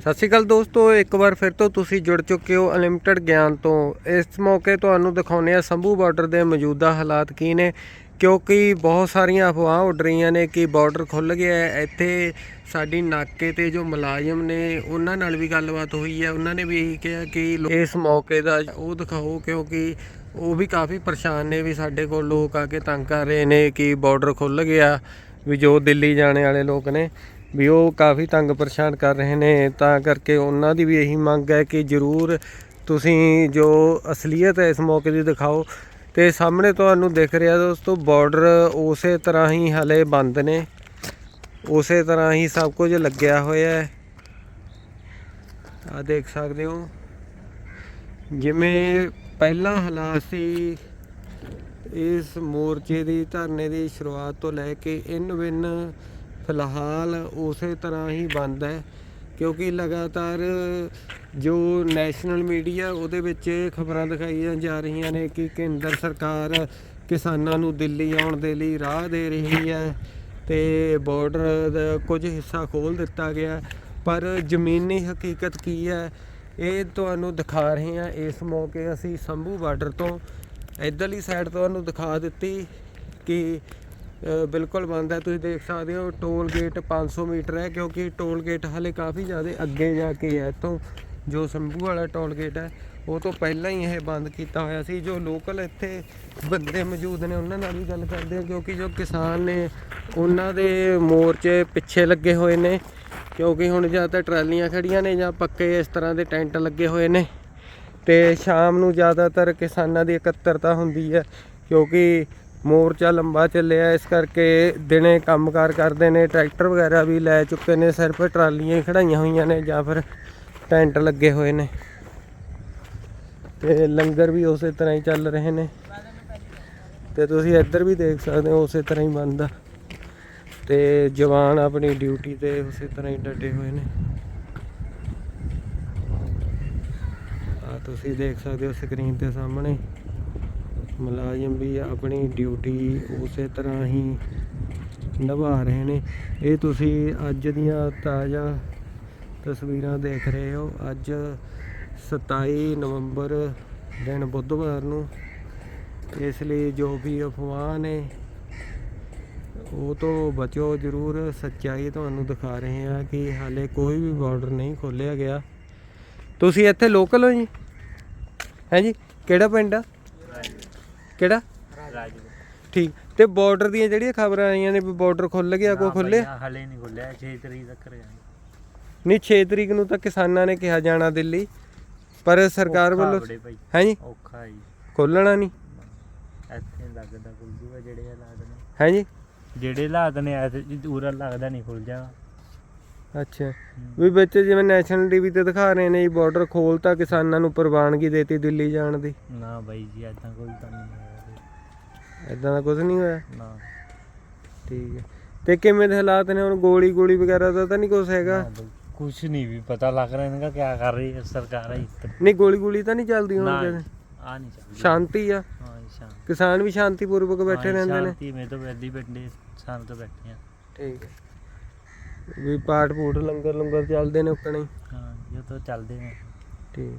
ਸਤਿ ਸ਼੍ਰੀ ਅਕਾਲ ਦੋਸਤੋ, ਇੱਕ ਵਾਰ ਫਿਰ ਤੋਂ ਤੁਸੀਂ ਜੁੜ ਚੁੱਕੇ ਹੋ ਅਨਲਿਮਟਿਡ ਗਿਆਨ ਤੋਂ। ਇਸ ਮੌਕੇ ਤੁਹਾਨੂੰ ਦਿਖਾਉਂਦੇ ਆ ਸੰਭੂ ਬਾਰਡਰ ਦੇ ਮੌਜੂਦਾ ਹਾਲਾਤ ਕੀ ਨੇ, ਕਿਉਂਕਿ ਬਹੁਤ ਸਾਰੀਆਂ ਅਫਵਾਹਾਂ ਉੱਡ ਰਹੀਆਂ ਨੇ ਕਿ ਬਾਰਡਰ ਖੁੱਲ ਗਿਆ ਹੈ। ਇੱਥੇ ਸਾਡੀ ਨਾਕੇ ਤੇ ਜੋ ਮੁਲਾਜ਼ਮ ਨੇ, ਉਹਨਾਂ ਨਾਲ ਵੀ ਗੱਲਬਾਤ ਹੋਈ ਹੈ। ਉਹਨਾਂ ਨੇ ਵੀ ਇਹੀ ਕਿਹਾ ਕਿ ਇਸ ਮੌਕੇ ਦਾ ਉਹ ਦਿਖਾਓ, ਕਿਉਂਕਿ ਉਹ ਵੀ ਕਾਫੀ ਪਰੇਸ਼ਾਨ ਨੇ ਵੀ ਸਾਡੇ ਕੋਲ ਲੋਕ ਆ ਕੇ ਤੰਗ ਕਰ ਰਹੇ ਨੇ ਕਿ ਬਾਰਡਰ ਖੁੱਲ ਗਿਆ, ਵੀ ਜੋ ਦਿੱਲੀ ਜਾਣੇ ਵਾਲੇ ਲੋਕ ਨੇ। ਵੀ ਉਹ ਕਾਫੀ ਤੰਗ ਪਰੇਸ਼ਾਨ ਕਰ ਰਹੇ ਨੇ, ਤਾਂ ਕਰਕੇ ਉਹਨਾਂ ਦੀ ਵੀ ਇਹੀ ਮੰਗ ਹੈ ਕਿ ਜ਼ਰੂਰ ਤੁਸੀਂ ਜੋ ਅਸਲੀਅਤ ਹੈ ਇਸ ਮੌਕੇ ਦੀ ਦਿਖਾਓ। ਤੇ ਸਾਹਮਣੇ ਤੁਹਾਨੂੰ ਦਿਖ ਰਿਹਾ ਦੋਸਤੋ ਬਾਰਡਰ ਉਸੇ ਤਰ੍ਹਾਂ ਹੀ ਹਲੇ ਬੰਦ ਨੇ। ਉਸੇ ਤਰ੍ਹਾਂ ਹੀ ਸਭ ਕੁਝ ਲੱਗਿਆ ਹੋਇਆ ਹੈ। ਆ ਦੇਖ ਸਕਦੇ ਹੋ। ਜਿਵੇਂ ਪਹਿਲਾਂ ਹਾਲਾਤ ਸੀ, ਇਸ ਮੋਰਚੇ ਦੀ ਧਰਨੇ ਦੀ ਸ਼ੁਰੂਆਤ ਤੋਂ ਲੈ ਕੇ ਇਨ ਬਿਨ ਫਿਲਹਾਲ ਉਸੇ ਤਰ੍ਹਾਂ ਹੀ ਬੰਦ ਹੈ, ਕਿਉਂਕਿ ਲਗਾਤਾਰ ਜੋ ਨੈਸ਼ਨਲ ਮੀਡੀਆ ਉਹਦੇ ਵਿੱਚ ਖਬਰਾਂ ਦਿਖਾਈਆਂ ਜਾ ਰਹੀਆਂ ਨੇ ਕਿ ਕੇਂਦਰ ਸਰਕਾਰ ਕਿਸਾਨਾਂ ਨੂੰ ਦਿੱਲੀ ਆਉਣ ਦੇ ਲਈ ਰਾਹ ਦੇ ਰਹੀ ਹੈ ਤੇ ਬਾਰਡਰ ਦਾ ਕੁਝ ਹਿੱਸਾ ਖੋਲ ਦਿੱਤਾ ਗਿਆ। ਪਰ ਜ਼ਮੀਨੀ ਹਕੀਕਤ ਕੀ ਹੈ, ਇਹ ਤੁਹਾਨੂੰ ਦਿਖਾ ਰਹੇ ਹਾਂ। ਇਸ ਮੌਕੇ ਅਸੀਂ ਸੰਭੂ ਬਾਰਡਰ ਤੋਂ ਇਧਰਲੀ ਸਾਈਡ ਤੁਹਾਨੂੰ ਦਿਖਾ ਦਿੱਤੀ ਕਿ ਬਿਲਕੁਲ ਬੰਦ ਹੈ। ਤੁਸੀਂ ਦੇਖ ਸਕਦੇ ਹੋ, ਟੋਲ ਗੇਟ 500 ਮੀਟਰ ਹੈ, ਕਿਉਂਕਿ ਟੋਲ ਗੇਟ ਹਲੇ ਕਾਫੀ ਜ਼ਿਆਦਾ ਅੱਗੇ ਜਾ ਕੇ ਹੈ। ਤੋਂ ਜੋ ਸੰਭੂ ਵਾਲਾ ਟੋਲ ਗੇਟ ਹੈ, ਉਹ ਤੋਂ ਪਹਿਲਾਂ ਹੀ ਇਹ ਬੰਦ ਕੀਤਾ ਹੋਇਆ ਸੀ। ਜੋ ਲੋਕਲ ਇੱਥੇ ਬੰਦੇ ਮੌਜੂਦ ਨੇ, ਉਹਨਾਂ ਨਾਲ ਵੀ ਗੱਲ ਕਰਦੇ ਹਾਂ, ਕਿਉਂਕਿ ਜੋ ਕਿਸਾਨ ਨੇ, ਉਹਨਾਂ ਦੇ ਮੋਰਚੇ ਪਿੱਛੇ ਲੱਗੇ ਹੋਏ ਨੇ। ਕਿਉਂਕਿ ਹੁਣ ਜਾਂ ਤਾਂ ਟਰਾਲੀਆਂ ਖੜੀਆਂ ਨੇ, ਜਾਂ ਪੱਕੇ ਇਸ ਤਰ੍ਹਾਂ ਦੇ ਟੈਂਟ ਲੱਗੇ ਹੋਏ ਨੇ। ਤੇ ਸ਼ਾਮ ਨੂੰ ਜ਼ਿਆਦਾਤਰ ਕਿਸਾਨਾਂ ਦੀ ਇਕੱਤਰਤਾ ਹੁੰਦੀ ਹੈ, ਕਿਉਂਕਿ ਮੋਰਚਾ ਲੰਬਾ ਚੱਲਿਆ, ਇਸ ਕਰਕੇ ਦਿਨੇ ਕੰਮਕਾਰ ਕਰਦੇ ਨੇ, ਟਰੈਕਟਰ ਵਗੈਰਾ ਵੀ ਲੈ ਚੁੱਕੇ ਨੇ, ਸਿਰਫ ਟਰਾਲੀਆਂ ਹੀ ਖੜਾਈਆਂ ਹੋਈਆਂ ਨੇ ਜਾਂ ਫਿਰ ਟੈਂਟ ਲੱਗੇ ਹੋਏ ਨੇ। ਤੇ ਲੰਗਰ ਵੀ ਉਸੇ ਤਰ੍ਹਾਂ ਹੀ ਚੱਲ ਰਹੇ ਨੇ। ਤੇ ਤੁਸੀਂ ਇੱਧਰ ਵੀ ਦੇਖ ਸਕਦੇ ਹੋ, ਉਸੇ ਤਰ੍ਹਾਂ ਹੀ ਬੰਦ ਆ। ਤੇ ਜਵਾਨ ਆਪਣੀ ਡਿਊਟੀ ਤੇ ਉਸੇ ਤਰ੍ਹਾਂ ਹੀ ਡਟੇ ਹੋਏ ਨੇ। ਆ ਤੁਸੀਂ ਦੇਖ ਸਕਦੇ ਹੋ ਸਕਰੀਨ ਤੇ ਸਾਹਮਣੇ। ਮੁਲਾਜ਼ਮ ਵੀ ਆਪਣੀ ਡਿਊਟੀ ਉਸੇ ਤਰ੍ਹਾਂ ਹੀ ਨਿਭਾ ਰਹੇ ਨੇ। ਇਹ ਤੁਸੀਂ ਅੱਜ ਦੀਆਂ ਤਾਜ਼ਾ ਤਸਵੀਰਾਂ ਦੇਖ ਰਹੇ ਹੋ। ਅੱਜ 27 ਨਵੰਬਰ ਦਿਨ ਬੁੱਧਵਾਰ ਨੂੰ ਇਸ ਲਈ ਜੋ ਵੀ ਅਫਵਾਹ ਨੇ, ਉਹ ਤੋਂ ਬਚੋ ਜ਼ਰੂਰ। ਸੱਚਾਈ ਤੁਹਾਨੂੰ ਦਿਖਾ ਰਹੇ ਹਾਂ ਕਿ ਹਾਲੇ ਕੋਈ ਵੀ ਬਾਰਡਰ ਨਹੀਂ ਖੋਲਿਆ ਗਿਆ। ਤੁਸੀਂ ਇੱਥੇ ਲੋਕਲ ਹੋ ਜੀ? ਹੈ ਜੀ? ਕਿਹੜਾ ਪਿੰਡ ਆ? ਕਿਹੜਾ? ਠੀਕ। ਤੇ ਬਾਰਡਰ ਦੀਆਂ ਜਿਹੜੀਆਂ ਖਬਰਾਂ ਆਈਆਂ ਨੇ ਵੀ ਬਾਰਡਰ ਖੁੱਲ ਗਿਆ ਕੋਈ ਖੁੱਲੇ ਹਲੇ ਨਹੀਂ ਖੁੱਲਿਆ 6 ਤਰੀਕ ਤੱਕ ਨਹੀਂ 6 ਤਰੀਕ ਨੂੰ ਤਾਂ ਕਿਸਾਨਾਂ ਨੇ ਕਿਹਾ ਜਾਣਾ ਦਿੱਲੀ ਪਰ ਸਰਕਾਰ ਵੱਲੋਂ ਹੈ ਜੀ? ਔਖਾ ਜੀ। ਖੋਲਣਾ ਨਹੀਂ। ਇੱਥੇ ਲੱਗਦਾ ਖੁੱਲ ਜੂਗਾ ਜਿਹੜੇ ਹਾਲਾਤ ਨੇ। ਹੈ ਜੀ? ਜਿਹੜੇ ਹਾਲਾਤ ਨੇ ਐਸੇ ਉਰਾ ਲੱਗਦਾ ਨਹੀਂ ਖੁੱਲ ਜਾਣਾ ਅੱਛਾ। ਵੀ ਵਿੱਚ ਜਿਵੇਂ ਨੈਸ਼ਨਲ ਟੀਵੀ ਤੇ ਦਿਖਾ ਰਹੇ ਨੇ ਜੀ ਬਾਰਡਰ ਖੋਲਤਾ ਕਿਸਾਨਾਂ ਨੂੰ ਪ੍ਰਵਾਨਗੀ ਦੇਤੀ ਦਿੱਲੀ ਜਾਣ ਦੀ। ਨਾ ਬਾਈ ਜੀ ਐਦਾਂ ਕੋਈ ਤਾਂ ਨਹੀਂ ਇਦਾਂ ਦਾ ਕੁਝ ਨਹੀਂ ਹੋਇਆ। ਨਾ। ਠੀਕ ਹੈ। ਤੇ ਕਿਵੇਂ ਦੇ ਹਾਲਾਤ ਨੇ? ਹੁਣ ਗੋਲੀ ਗੋਲੀ ਵਗੈਰਾ ਦਾ ਤਾਂ ਨਹੀਂ ਕੁਝ ਹੈਗਾ? ਕੁਝ ਨਹੀਂ ਵੀ ਪਤਾ ਲੱਗ ਰਿਹਾ ਇਹਨਾਂ ਦਾ ਕੀ ਕਰ ਰਹੀ ਹੈ ਸਰਕਾਰ ਇੱਥੇ ਨਹੀਂ ਗੋਲੀ ਗੋਲੀ ਤਾਂ ਨਹੀਂ ਚੱਲਦੀ ਹੁਣ ਕਿਤੇ? ਆ ਨਹੀਂ ਚੱਲਦੀ। ਸ਼ਾਂਤੀ ਆ? ਹਾਂ ਸ਼ਾਂਤੀ। ਕਿਸਾਨ ਵੀ ਸ਼ਾਂਤੀਪੂਰਵਕ ਬੈਠੇ ਹਾਂ ਰਹਿੰਦੇ ਨੇ? ਸ਼ਾਂਤੀ ਮੇ ਤਾਂ ਬੈਠੀ ਬੈਠੇ ਸ਼ਾਂਤ ਤੋਂ ਬੈਠੇ ਆ ਠੀਕ ਹੈ। ਵੀ ਪਾਠ ਪੂਠ ਲੰਗਰ ਲੰਗਰ ਚੱਲਦੇ ਨੇ ਉੱਕਣੇ? ਹੀ। ਹਾਂ ਇਹ ਤਾਂ ਚੱਲਦੇ ਨੇ। ਠੀਕ।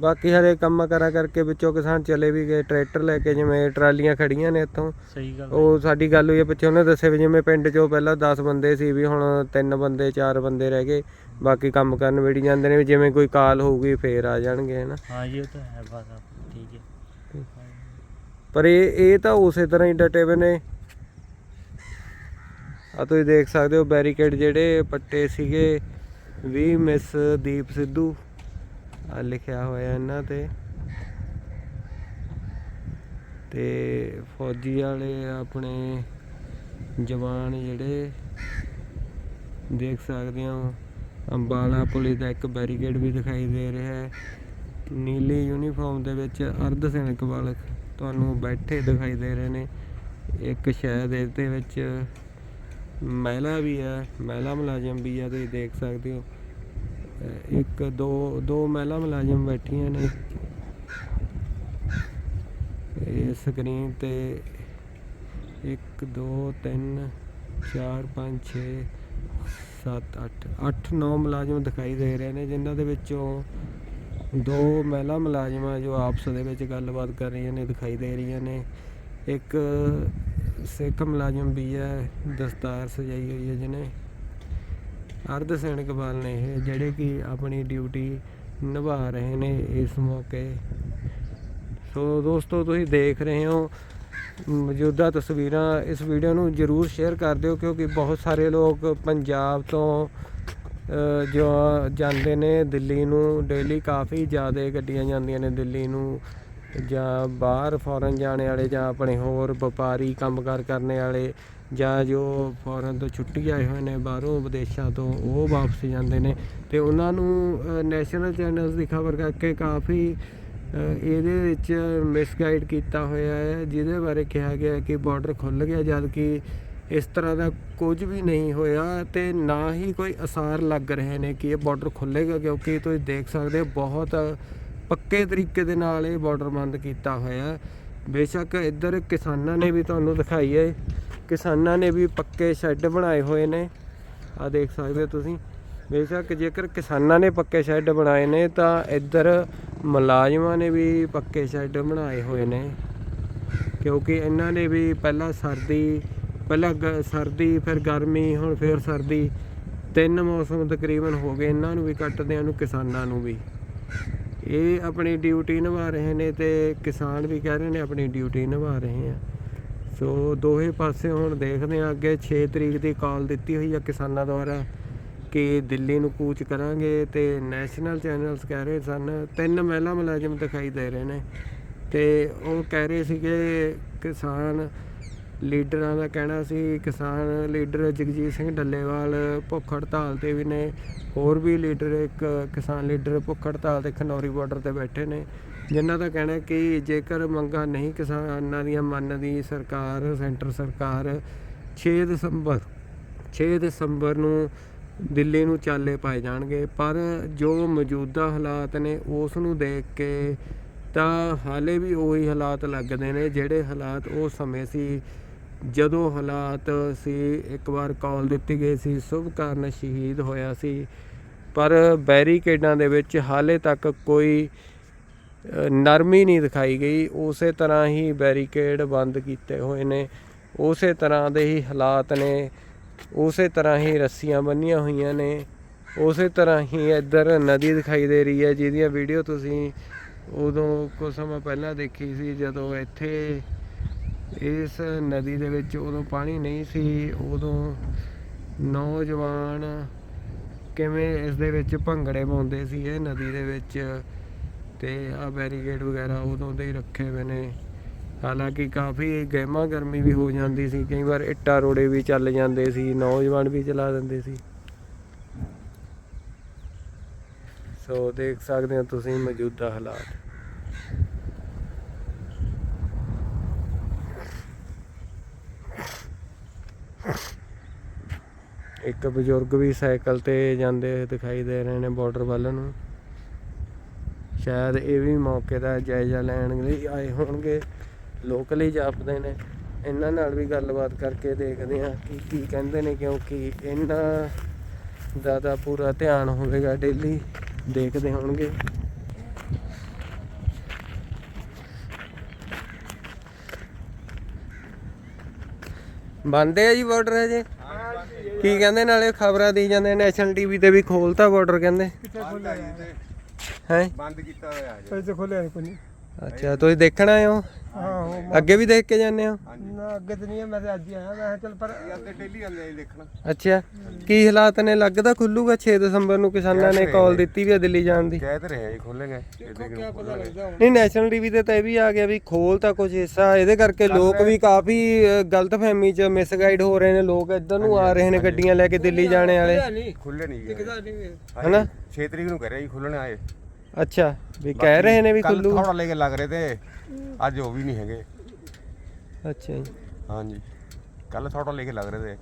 ਬਾਕੀ ਹਰੇ ਕੰਮ ਕਰਾ ਕਰਕੇ ਵਿੱਚੋਂ ਕਿਸਾਨ ਚਲੇ ਵੀ ਗਏ ਟਰੈਕਟਰ ਲੈ ਕੇ ਜਿਵੇਂ ਟਰਾਲੀਆਂ ਖੜੀਆਂ ਨੇ ਇੱਥੋਂ। ਸਹੀ ਗੱਲ ਉਹ ਸਾਡੀ ਗੱਲ ਹੋਈ ਹੈ ਪਿੱਛੇ ਉਹਨੇ ਦੱਸਿਆ ਵੀ ਜਿਵੇਂ ਪਿੰਡ 'ਚੋਂ ਪਹਿਲਾਂ 10 ਬੰਦੇ ਸੀ ਵੀ ਹੁਣ ਤਿੰਨ ਬੰਦੇ ਚਾਰ ਬੰਦੇ ਰਹਿ ਗਏ ਬਾਕੀ ਕੰਮ ਕਰਨ ਵੇੜੀ ਜਾਂਦੇ ਨੇ ਵੀ ਜਿਵੇਂ ਕੋਈ ਕਾਲ ਹੋਊਗੀ ਫੇਰ ਆ ਜਾਣਗੇ ਹਨਾ ਹਾਂ ਜੀ ਉਹ ਤਾਂ ਹੈ ਬਾਤ ਆਪ ਠੀਕ ਹੈ। ਪਰ ਇਹ ਇਹ ਤਾਂ ਉਸੇ ਤਰ੍ਹਾਂ ਹੀ ਡਟੇ ਹੋਏ ਨੇ। ਆ ਤੁਸੀਂ ਦੇਖ ਸਕਦੇ ਹੋ ਬੈਰੀਕੇਡ ਜਿਹੜੇ ਪੱਟੇ ਸੀਗੇ ਵੀ ਮਿਸ ਦੀਪ ਸਿੱਧੂ। ਆ ਲਿਖਿਆ ਹੋਇਆ ਇਹਨਾਂ ਤੇ। ਤੇ ਫੌਜੀ ਵਾਲੇ ਆਪਣੇ ਜਵਾਨ ਜਿਹੜੇ ਦੇਖ ਸਕਦੇ ਹੋ, ਅੰਬਾਲਾ ਪੁਲਿਸ ਦਾ ਇੱਕ ਬੈਰੀਕੇਡ ਵੀ ਦਿਖਾਈ ਦੇ ਰਿਹਾ ਹੈ। ਨੀਲੀ ਯੂਨੀਫਾਰਮ ਦੇ ਵਿੱਚ ਅਰਧ ਸੈਨਿਕ ਬਾਲਕ ਤੁਹਾਨੂੰ ਬੈਠੇ ਦਿਖਾਈ ਦੇ ਰਹੇ ਨੇ। ਇੱਕ ਸ਼ਾਇਦ ਦੇ ਵਿੱਚ ਮਹਿਲਾ ਵੀ ਹੈ, ਮਹਿਲਾ ਮੁਲਾਜ਼ਮ ਵੀ ਹੈ, ਤੁਸੀਂ ਦੇਖ ਸਕਦੇ ਹੋ। ਇੱਕ, ਦੋ ਦੋ ਮਹਿਲਾ ਮੁਲਾਜ਼ਮ ਬੈਠੀਆਂ ਨੇ। ਇਹ ਸਕਰੀਨ ਤੇ 1 2 3 4 5 6 7 8 8 9 ਮੁਲਾਜ਼ਮ ਦਿਖਾਈ ਦੇ ਰਹੇ ਨੇ, ਜਿਨ੍ਹਾਂ ਦੇ ਵਿੱਚੋਂ ਦੋ ਮਹਿਲਾ ਮੁਲਾਜ਼ਮਾਂ ਜੋ ਆਪਸ ਦੇ ਵਿੱਚ ਗੱਲਬਾਤ ਕਰ ਰਹੀਆਂ ਨੇ, ਦਿਖਾਈ ਦੇ ਰਹੀਆਂ ਨੇ। ਇੱਕ ਸਿੱਖ ਮੁਲਾਜ਼ਮ ਵੀ ਹੈ, ਦਸਤਾਰ ਸਜਾਈ ਹੋਈ ਹੈ ਜਿਹਨੇ। ਅਰਧ ਸੈਨਿਕ ਬਲ ਨੇ ਇਹ ਜਿਹੜੇ ਕਿ ਆਪਣੀ ਡਿਊਟੀ ਨਿਭਾ ਰਹੇ ਨੇ ਇਸ ਮੌਕੇ। ਸੋ ਦੋਸਤੋ, ਤੁਸੀਂ ਦੇਖ ਰਹੇ ਹੋ ਮੌਜੂਦਾ ਤਸਵੀਰਾਂ। ਇਸ ਵੀਡੀਓ ਨੂੰ ਜਰੂਰ ਸ਼ੇਅਰ ਕਰ ਦਿਓ ਕਿਉਂਕਿ ਬਹੁਤ ਸਾਰੇ ਲੋਕ ਪੰਜਾਬ ਤੋਂ ਜੋ ਜਾਂਦੇ ਨੇ ਦਿੱਲੀ ਨੂੰ ਡੇਲੀ ਕਾਫੀ ਜ਼ਿਆਦਾ ਗੱਡੀਆਂ ਜਾਂਦੀਆਂ ਨੇ ਦਿੱਲੀ ਨੂੰ, ਜਾਂ ਬਾਹਰ ਫੋਰਨ ਜਾਣੇ ਵਾਲੇ ਜਾਂ ਆਪਣੇ ਹੋਰ ਵਪਾਰੀ ਕੰਮਕਾਰ ਕਰਨੇ ਵਾਲੇ। ਜਾਂ ਜੋ ਫੋਰਨ ਤੋਂ ਛੁੱਟੀ ਆਏ ਹੋਏ ਨੇ ਬਾਹਰੋਂ ਵਿਦੇਸ਼ਾਂ ਤੋਂ, ਉਹ ਵਾਪਸ ਜਾਂਦੇ ਨੇ। ਤੇ ਉਹਨਾਂ ਨੂੰ ਨੈਸ਼ਨਲ ਚੈਨਲਸ ਦੀ ਖਬਰ ਕਰਕੇ ਕਾਫੀ ਇਹਦੇ ਵਿੱਚ ਮਿਸਗਾਈਡ ਕੀਤਾ ਹੋਇਆ ਹੈ, ਜਿਹਦੇ ਬਾਰੇ ਕਿਹਾ ਗਿਆ ਕਿ ਬਾਰਡਰ ਖੁੱਲ ਗਿਆ ਜਦ ਕਿ ਇਸ ਤਰ੍ਹਾਂ ਦਾ ਕੁਝ ਵੀ ਨਹੀਂ ਹੋਇਆ ਤੇ ਨਾ ਹੀ ਕੋਈ ਅਸਾਰ ਲੱਗ ਰਹੇ ਨੇ ਕਿ ਇਹ ਬਾਰਡਰ ਖੁੱਲੇਗਾ ਕਿਉਂਕਿ ਤੁਸੀਂ ਦੇਖ ਸਕਦੇ ਹੋ ਬਹੁਤ ਪੱਕੇ ਤਰੀਕੇ ਦੇ ਨਾਲ ਇਹ ਬਾਰਡਰ ਬੰਦ ਕੀਤਾ ਹੋਇਆ ਬੇਸ਼ੱਕ ਇੱਧਰ ਕਿਸਾਨਾਂ ਨੇ ਵੀ ਤੁਹਾਨੂੰ ਦਿਖਾਈ ਹੈ ਕਿਸਾਨਾਂ ਨੇ ਵੀ ਪੱਕੇ ਸ਼ੈੱਡ ਬਣਾਏ ਹੋਏ ਨੇ। ਆ ਦੇਖ ਸਕਦੇ ਹੋ ਤੁਸੀਂ। ਬੇਸ਼ੱਕ ਜੇਕਰ ਕਿਸਾਨਾਂ ਨੇ ਪੱਕੇ ਸ਼ੈੱਡ ਬਣਾਏ ਨੇ, ਤਾਂ ਇੱਧਰ ਮੁਲਾਜ਼ਮਾਂ ਨੇ ਵੀ ਪੱਕੇ ਸ਼ੈੱਡ ਬਣਾਏ ਹੋਏ ਨੇ। ਕਿਉਂਕਿ ਇਹਨਾਂ ਨੇ ਵੀ ਪਹਿਲਾਂ ਸਰਦੀ, ਪਹਿਲਾਂ ਗ- ਸਰਦੀ, ਫਿਰ ਗਰਮੀ, ਹੁਣ ਫਿਰ ਸਰਦੀ। ਤਿੰਨ ਮੌਸਮ ਤਕਰੀਬਨ ਹੋ ਗਏ ਇਹਨਾਂ ਨੂੰ ਵੀ, ਕੱਟਦਿਆਂ ਨੂੰ, ਕਿਸਾਨਾਂ ਨੂੰ ਵੀ। ਇਹ ਆਪਣੀ ਡਿਊਟੀ ਨਿਭਾ ਰਹੇ ਨੇ ਤੇ ਕਿਸਾਨ ਵੀ ਕਹਿ ਰਹੇ ਨੇ ਆਪਣੀ ਡਿਊਟੀ ਨਿਭਾ ਰਹੇ ਆ। ਸੋ ਦੋਹੇ ਪਾਸੇ ਹੁਣ ਦੇਖਦੇ ਆ ਅੱਗੇ 6 ਤਰੀਕ ਦੀ ਕਾਲ ਦਿੱਤੀ ਹੋਈ ਆ ਕਿਸਾਨਾਂ ਦੁਆਰਾ ਕਿ ਦਿੱਲੀ ਨੂੰ ਕੂਚ ਕਰਾਂਗੇ ਤੇ ਨੈਸ਼ਨਲ ਚੈਨਲਸ ਕਹਿ ਰਹੇ ਸਨ, ਤਿੰਨ ਮਹਿਲਾ ਮੁਲਾਜ਼ਮ ਦਿਖਾਈ ਦੇ ਰਹੇ ਨੇ ਤੇ ਉਹ ਕਹਿ ਰਹੇ ਸੀਗੇ ਕਿਸਾਨ ਲੀਡਰਾਂ ਦਾ ਕਹਿਣਾ ਸੀ, ਕਿਸਾਨ ਲੀਡਰ ਜਗਜੀਤ ਸਿੰਘ ਡੱਲੇਵਾਲ ਭੁੱਖ ਹੜਤਾਲ ਤੇ ਵੀ ਨੇ, ਹੋਰ ਵੀ ਲੀਡਰ ਇੱਕ ਕਿਸਾਨ ਲੀਡਰ ਭੁੱਖ ਹੜਤਾਲ ਤੇ ਖਨੌਰੀ ਬਾਰਡਰ ਤੇ ਬੈਠੇ ਨੇ। ਜਿਨ੍ਹਾਂ ਦਾ ਕਹਿਣਾ ਕਿ ਜੇਕਰ ਮੰਗਾਂ ਨਹੀਂ ਕਿਸਾਨਾਂ ਦੀਆਂ ਮੰਨਦੀ ਸਰਕਾਰ, ਸੈਂਟਰ ਸਰਕਾਰ 6 ਦਸੰਬਰ 6 ਦਸੰਬਰ ਨੂੰ ਦਿੱਲੀ ਨੂੰ ਚਾਲੇ ਪਾਏ ਜਾਣਗੇ, ਪਰ ਜੋ ਮੌਜੂਦਾ ਹਾਲਾਤ ਨੇ ਉਸ ਨੂੰ ਦੇਖ ਕੇ ਤਾਂ ਹਾਲੇ ਵੀ ਉਹੀ ਹਾਲਾਤ ਲੱਗਦੇ ਨੇ ਜਿਹੜੇ ਹਾਲਾਤ ਉਹ ਸਮੇਂ ਸੀ। ਜਦੋਂ ਹਾਲਾਤ ਸੀ, ਇੱਕ ਵਾਰ ਕਾਲ ਦਿੱਤੀ ਗਈ ਸੀ, ਸ਼ੁਭ ਕਾਰਨ ਸ਼ਹੀਦ ਹੋਇਆ ਸੀ। ਪਰ ਬੈਰੀਕੇਡਾਂ ਦੇ ਵਿੱਚ ਹਾਲੇ ਤੱਕ ਕੋਈ ਨਰਮੀ ਨਹੀਂ ਦਿਖਾਈ ਗਈ। ਉਸੇ ਤਰ੍ਹਾਂ ਹੀ ਬੈਰੀਕੇਡ ਬੰਦ ਕੀਤੇ ਹੋਏ ਨੇ। ਉਸੇ ਤਰ੍ਹਾਂ ਦੇ ਹੀ ਹਾਲਾਤ ਨੇ। ਉਸੇ ਤਰ੍ਹਾਂ ਹੀ ਰੱਸੀਆਂ ਬੰਨੀਆਂ ਹੋਈਆਂ ਨੇ। ਉਸੇ ਤਰ੍ਹਾਂ ਹੀ ਇੱਧਰ ਨਦੀ ਦਿਖਾਈ ਦੇ ਰਹੀ ਹੈ, ਜਿਹਦੀਆਂ ਵੀਡੀਓ ਤੁਸੀਂ ਉਦੋਂ ਕੁਝ ਸਮਾਂ ਪਹਿਲਾਂ ਦੇਖੀ ਸੀ, ਜਦੋਂ ਇੱਥੇ ਇਸ ਨਦੀ ਦੇ ਵਿੱਚ ਉਦੋਂ ਪਾਣੀ ਨਹੀਂ ਸੀ, ਉਦੋਂ ਨੌਜਵਾਨ ਕਿਵੇਂ ਇਸ ਦੇ ਵਿੱਚ ਭੰਗੜੇ ਪਾਉਂਦੇ ਸੀ, ਇਹ ਨਦੀ ਦੇ ਵਿੱਚ ਤੇ ਆ ਬੈਰੀਕੇਡ ਵਗੈਰਾ ਉਦੋਂ ਦੇ ਹੀ ਰੱਖੇ ਹੋਏ ਨੇ। ਹਾਲਾਂਕਿ ਕਾਫੀ ਗਹਿਮਾ ਗਰਮੀ ਵੀ ਹੋ ਜਾਂਦੀ ਸੀ, ਕਈ ਵਾਰ ਇੱਟਾਂ ਰੋੜੇ ਵੀ ਚੱਲ ਜਾਂਦੇ ਸੀ, ਨੌਜਵਾਨ ਵੀ ਚਲਾ ਦਿੰਦੇ ਸੀ। ਸੋ ਦੇਖ ਸਕਦੇ ਹੋ ਤੁਸੀਂ ਮੌਜੂਦਾ ਹਾਲਾਤ। ਇੱਕ ਬਜ਼ੁਰਗ ਵੀ ਸਾਈਕਲ ਤੇ ਜਾਂਦੇ ਦਿਖਾਈ ਦੇ ਰਹੇ ਨੇ ਬਾਰਡਰ ਵੱਲ ਨੂੰ। ਸ਼ਾਇਦ ਇਹ ਵੀ ਮੌਕੇ ਦਾ ਜਾਇਜ਼ਾ ਲੈਣ ਲਈ ਆਏ ਹੋਣਗੇ। ਲੋਕਲ ਜਾਪਦੇ ਨੇ। ਇਹਨਾਂ ਨਾਲ ਵੀ ਗੱਲਬਾਤ ਕਰਕੇ ਦੇਖਦੇ ਹਾਂ ਕਿ ਕੀ ਕਹਿੰਦੇ ਨੇ ਕਿਉਂਕਿ ਇਹਨਾਂ ਦਾ ਤਾਂ ਪੂਰਾ ਧਿਆਨ ਹੋਵੇਗਾ ਡੇਲੀ ਦੇਖਦੇ ਹੋਣਗੇ। ਬੰਦੇ ਆ ਜੀ ਬਾਰਡਰ ਹਜੇ? ਕੀ ਕਹਿੰਦੇ ਨਾਲੇ ਖਬਰਾਂ ਦੀ ਜਾਂਦੇ ਨੈਸ਼ਨਲ ਟੀਵੀ ਤੇ ਵੀ ਖੋਲਤਾ ਬਾਰਡਰ ਕਹਿੰਦੇ। ਹੈ? ਬੰਦ ਕੀਤਾ ਹੋਇਆ ਹੈ ਪੈਸੇ ਖੋਲੇ ਨਹੀਂ ਕੋਈ। ਅੱਛਾ ਤੁਸੀਂ ਦੇਖਣ ਆਏ ਹੋ? ਹਾਂ ਉਹ ਅੱਗੇ ਵੀ ਦੇਖ ਕੇ ਜਾਂਦੇ ਹੋ? ਨਾ ਅੱਗੇ ਤੇ ਨਹੀਂ ਹੈ, ਮੈਂ ਤੇ ਅੱਜ ਹੀ ਆਇਆ। ਮੈਂ ਕਿਹਾ ਚੱਲ ਪਰ ਇਹ ਅੱਗੇ ਡੇਲੀ ਆਉਂਦੇ ਆ ਜੀ ਦੇਖਣ। ਅੱਛਾ ਕੀ ਹਾਲਾਤ ਨੇ? ਲੱਗਦਾ ਖੁੱਲੂਗਾ 6 ਦਸੰਬਰ ਨੂੰ ਕਿਸਾਨਾਂ ਨੇ ਕਾਲ ਦਿੱਤੀ ਵੀ ਆ ਦਿੱਲੀ ਜਾਣ ਦੀ। ਕਹਿ ਤੇ ਰਹੇ ਆ ਜੀ ਖੋਲੇ ਗਏ ਇਹਦੇ ਕਿਉਂ ਖੋਲ੍ਹੇ ਗਏ? ਨਹੀਂ ਨੈਸ਼ਨਲ ਟੀਵੀ ਤੇ ਤਾਂ ਇਹ ਵੀ ਆ ਗਿਆ ਵੀ ਖੋਲ ਤਾਂ ਕੁਝ ਹਿੱਸਾ ਇਹਦੇ ਕਰਕੇ ਲੋਕ ਵੀ ਕਾਫੀ ਅ, ਗਲਤਫਹਿਮੀ ਚ ਮਿਸਗਾਈਡ ਹੋ ਰਹੇ ਨੇ। ਲੋਕ ਇੱਧਰ ਨੂੰ ਆ ਰਹੇ ਨੇ ਗੱਡੀਆਂ ਲੈ ਕੇ ਦਿੱਲੀ ਜਾਣੇ ਵਾਲੇ। ਖੁੱਲੇ ਨਹੀਂ ਗਏ ਹਨਾ? 6 ਤਰੀਕ ਨੂੰ ਕਹਿ ਰਹੇ ਜੀ ਖੁੱਲਣੇ ਆਏ। ਅੱਛਾ ਵੀ ਕਹਿ ਰਹੇ ਨੇ ਵੀ ਖੁੱਲੂ ਥੋੜਾ ਲੈ ਕੇ ਲੱਗ ਰਹੇ ਤੇ ਅੱਜ ਉਹ ਵੀ ਨਹੀਂ ਹੈਗੇ। ਅੱਛਾ ਜੀ। ਹਾਂਜੀ। ਕੱਲ ਥੋੜਾ ਲੈ ਕੇ ਲੱਗ ਰਹੇ ਤੇ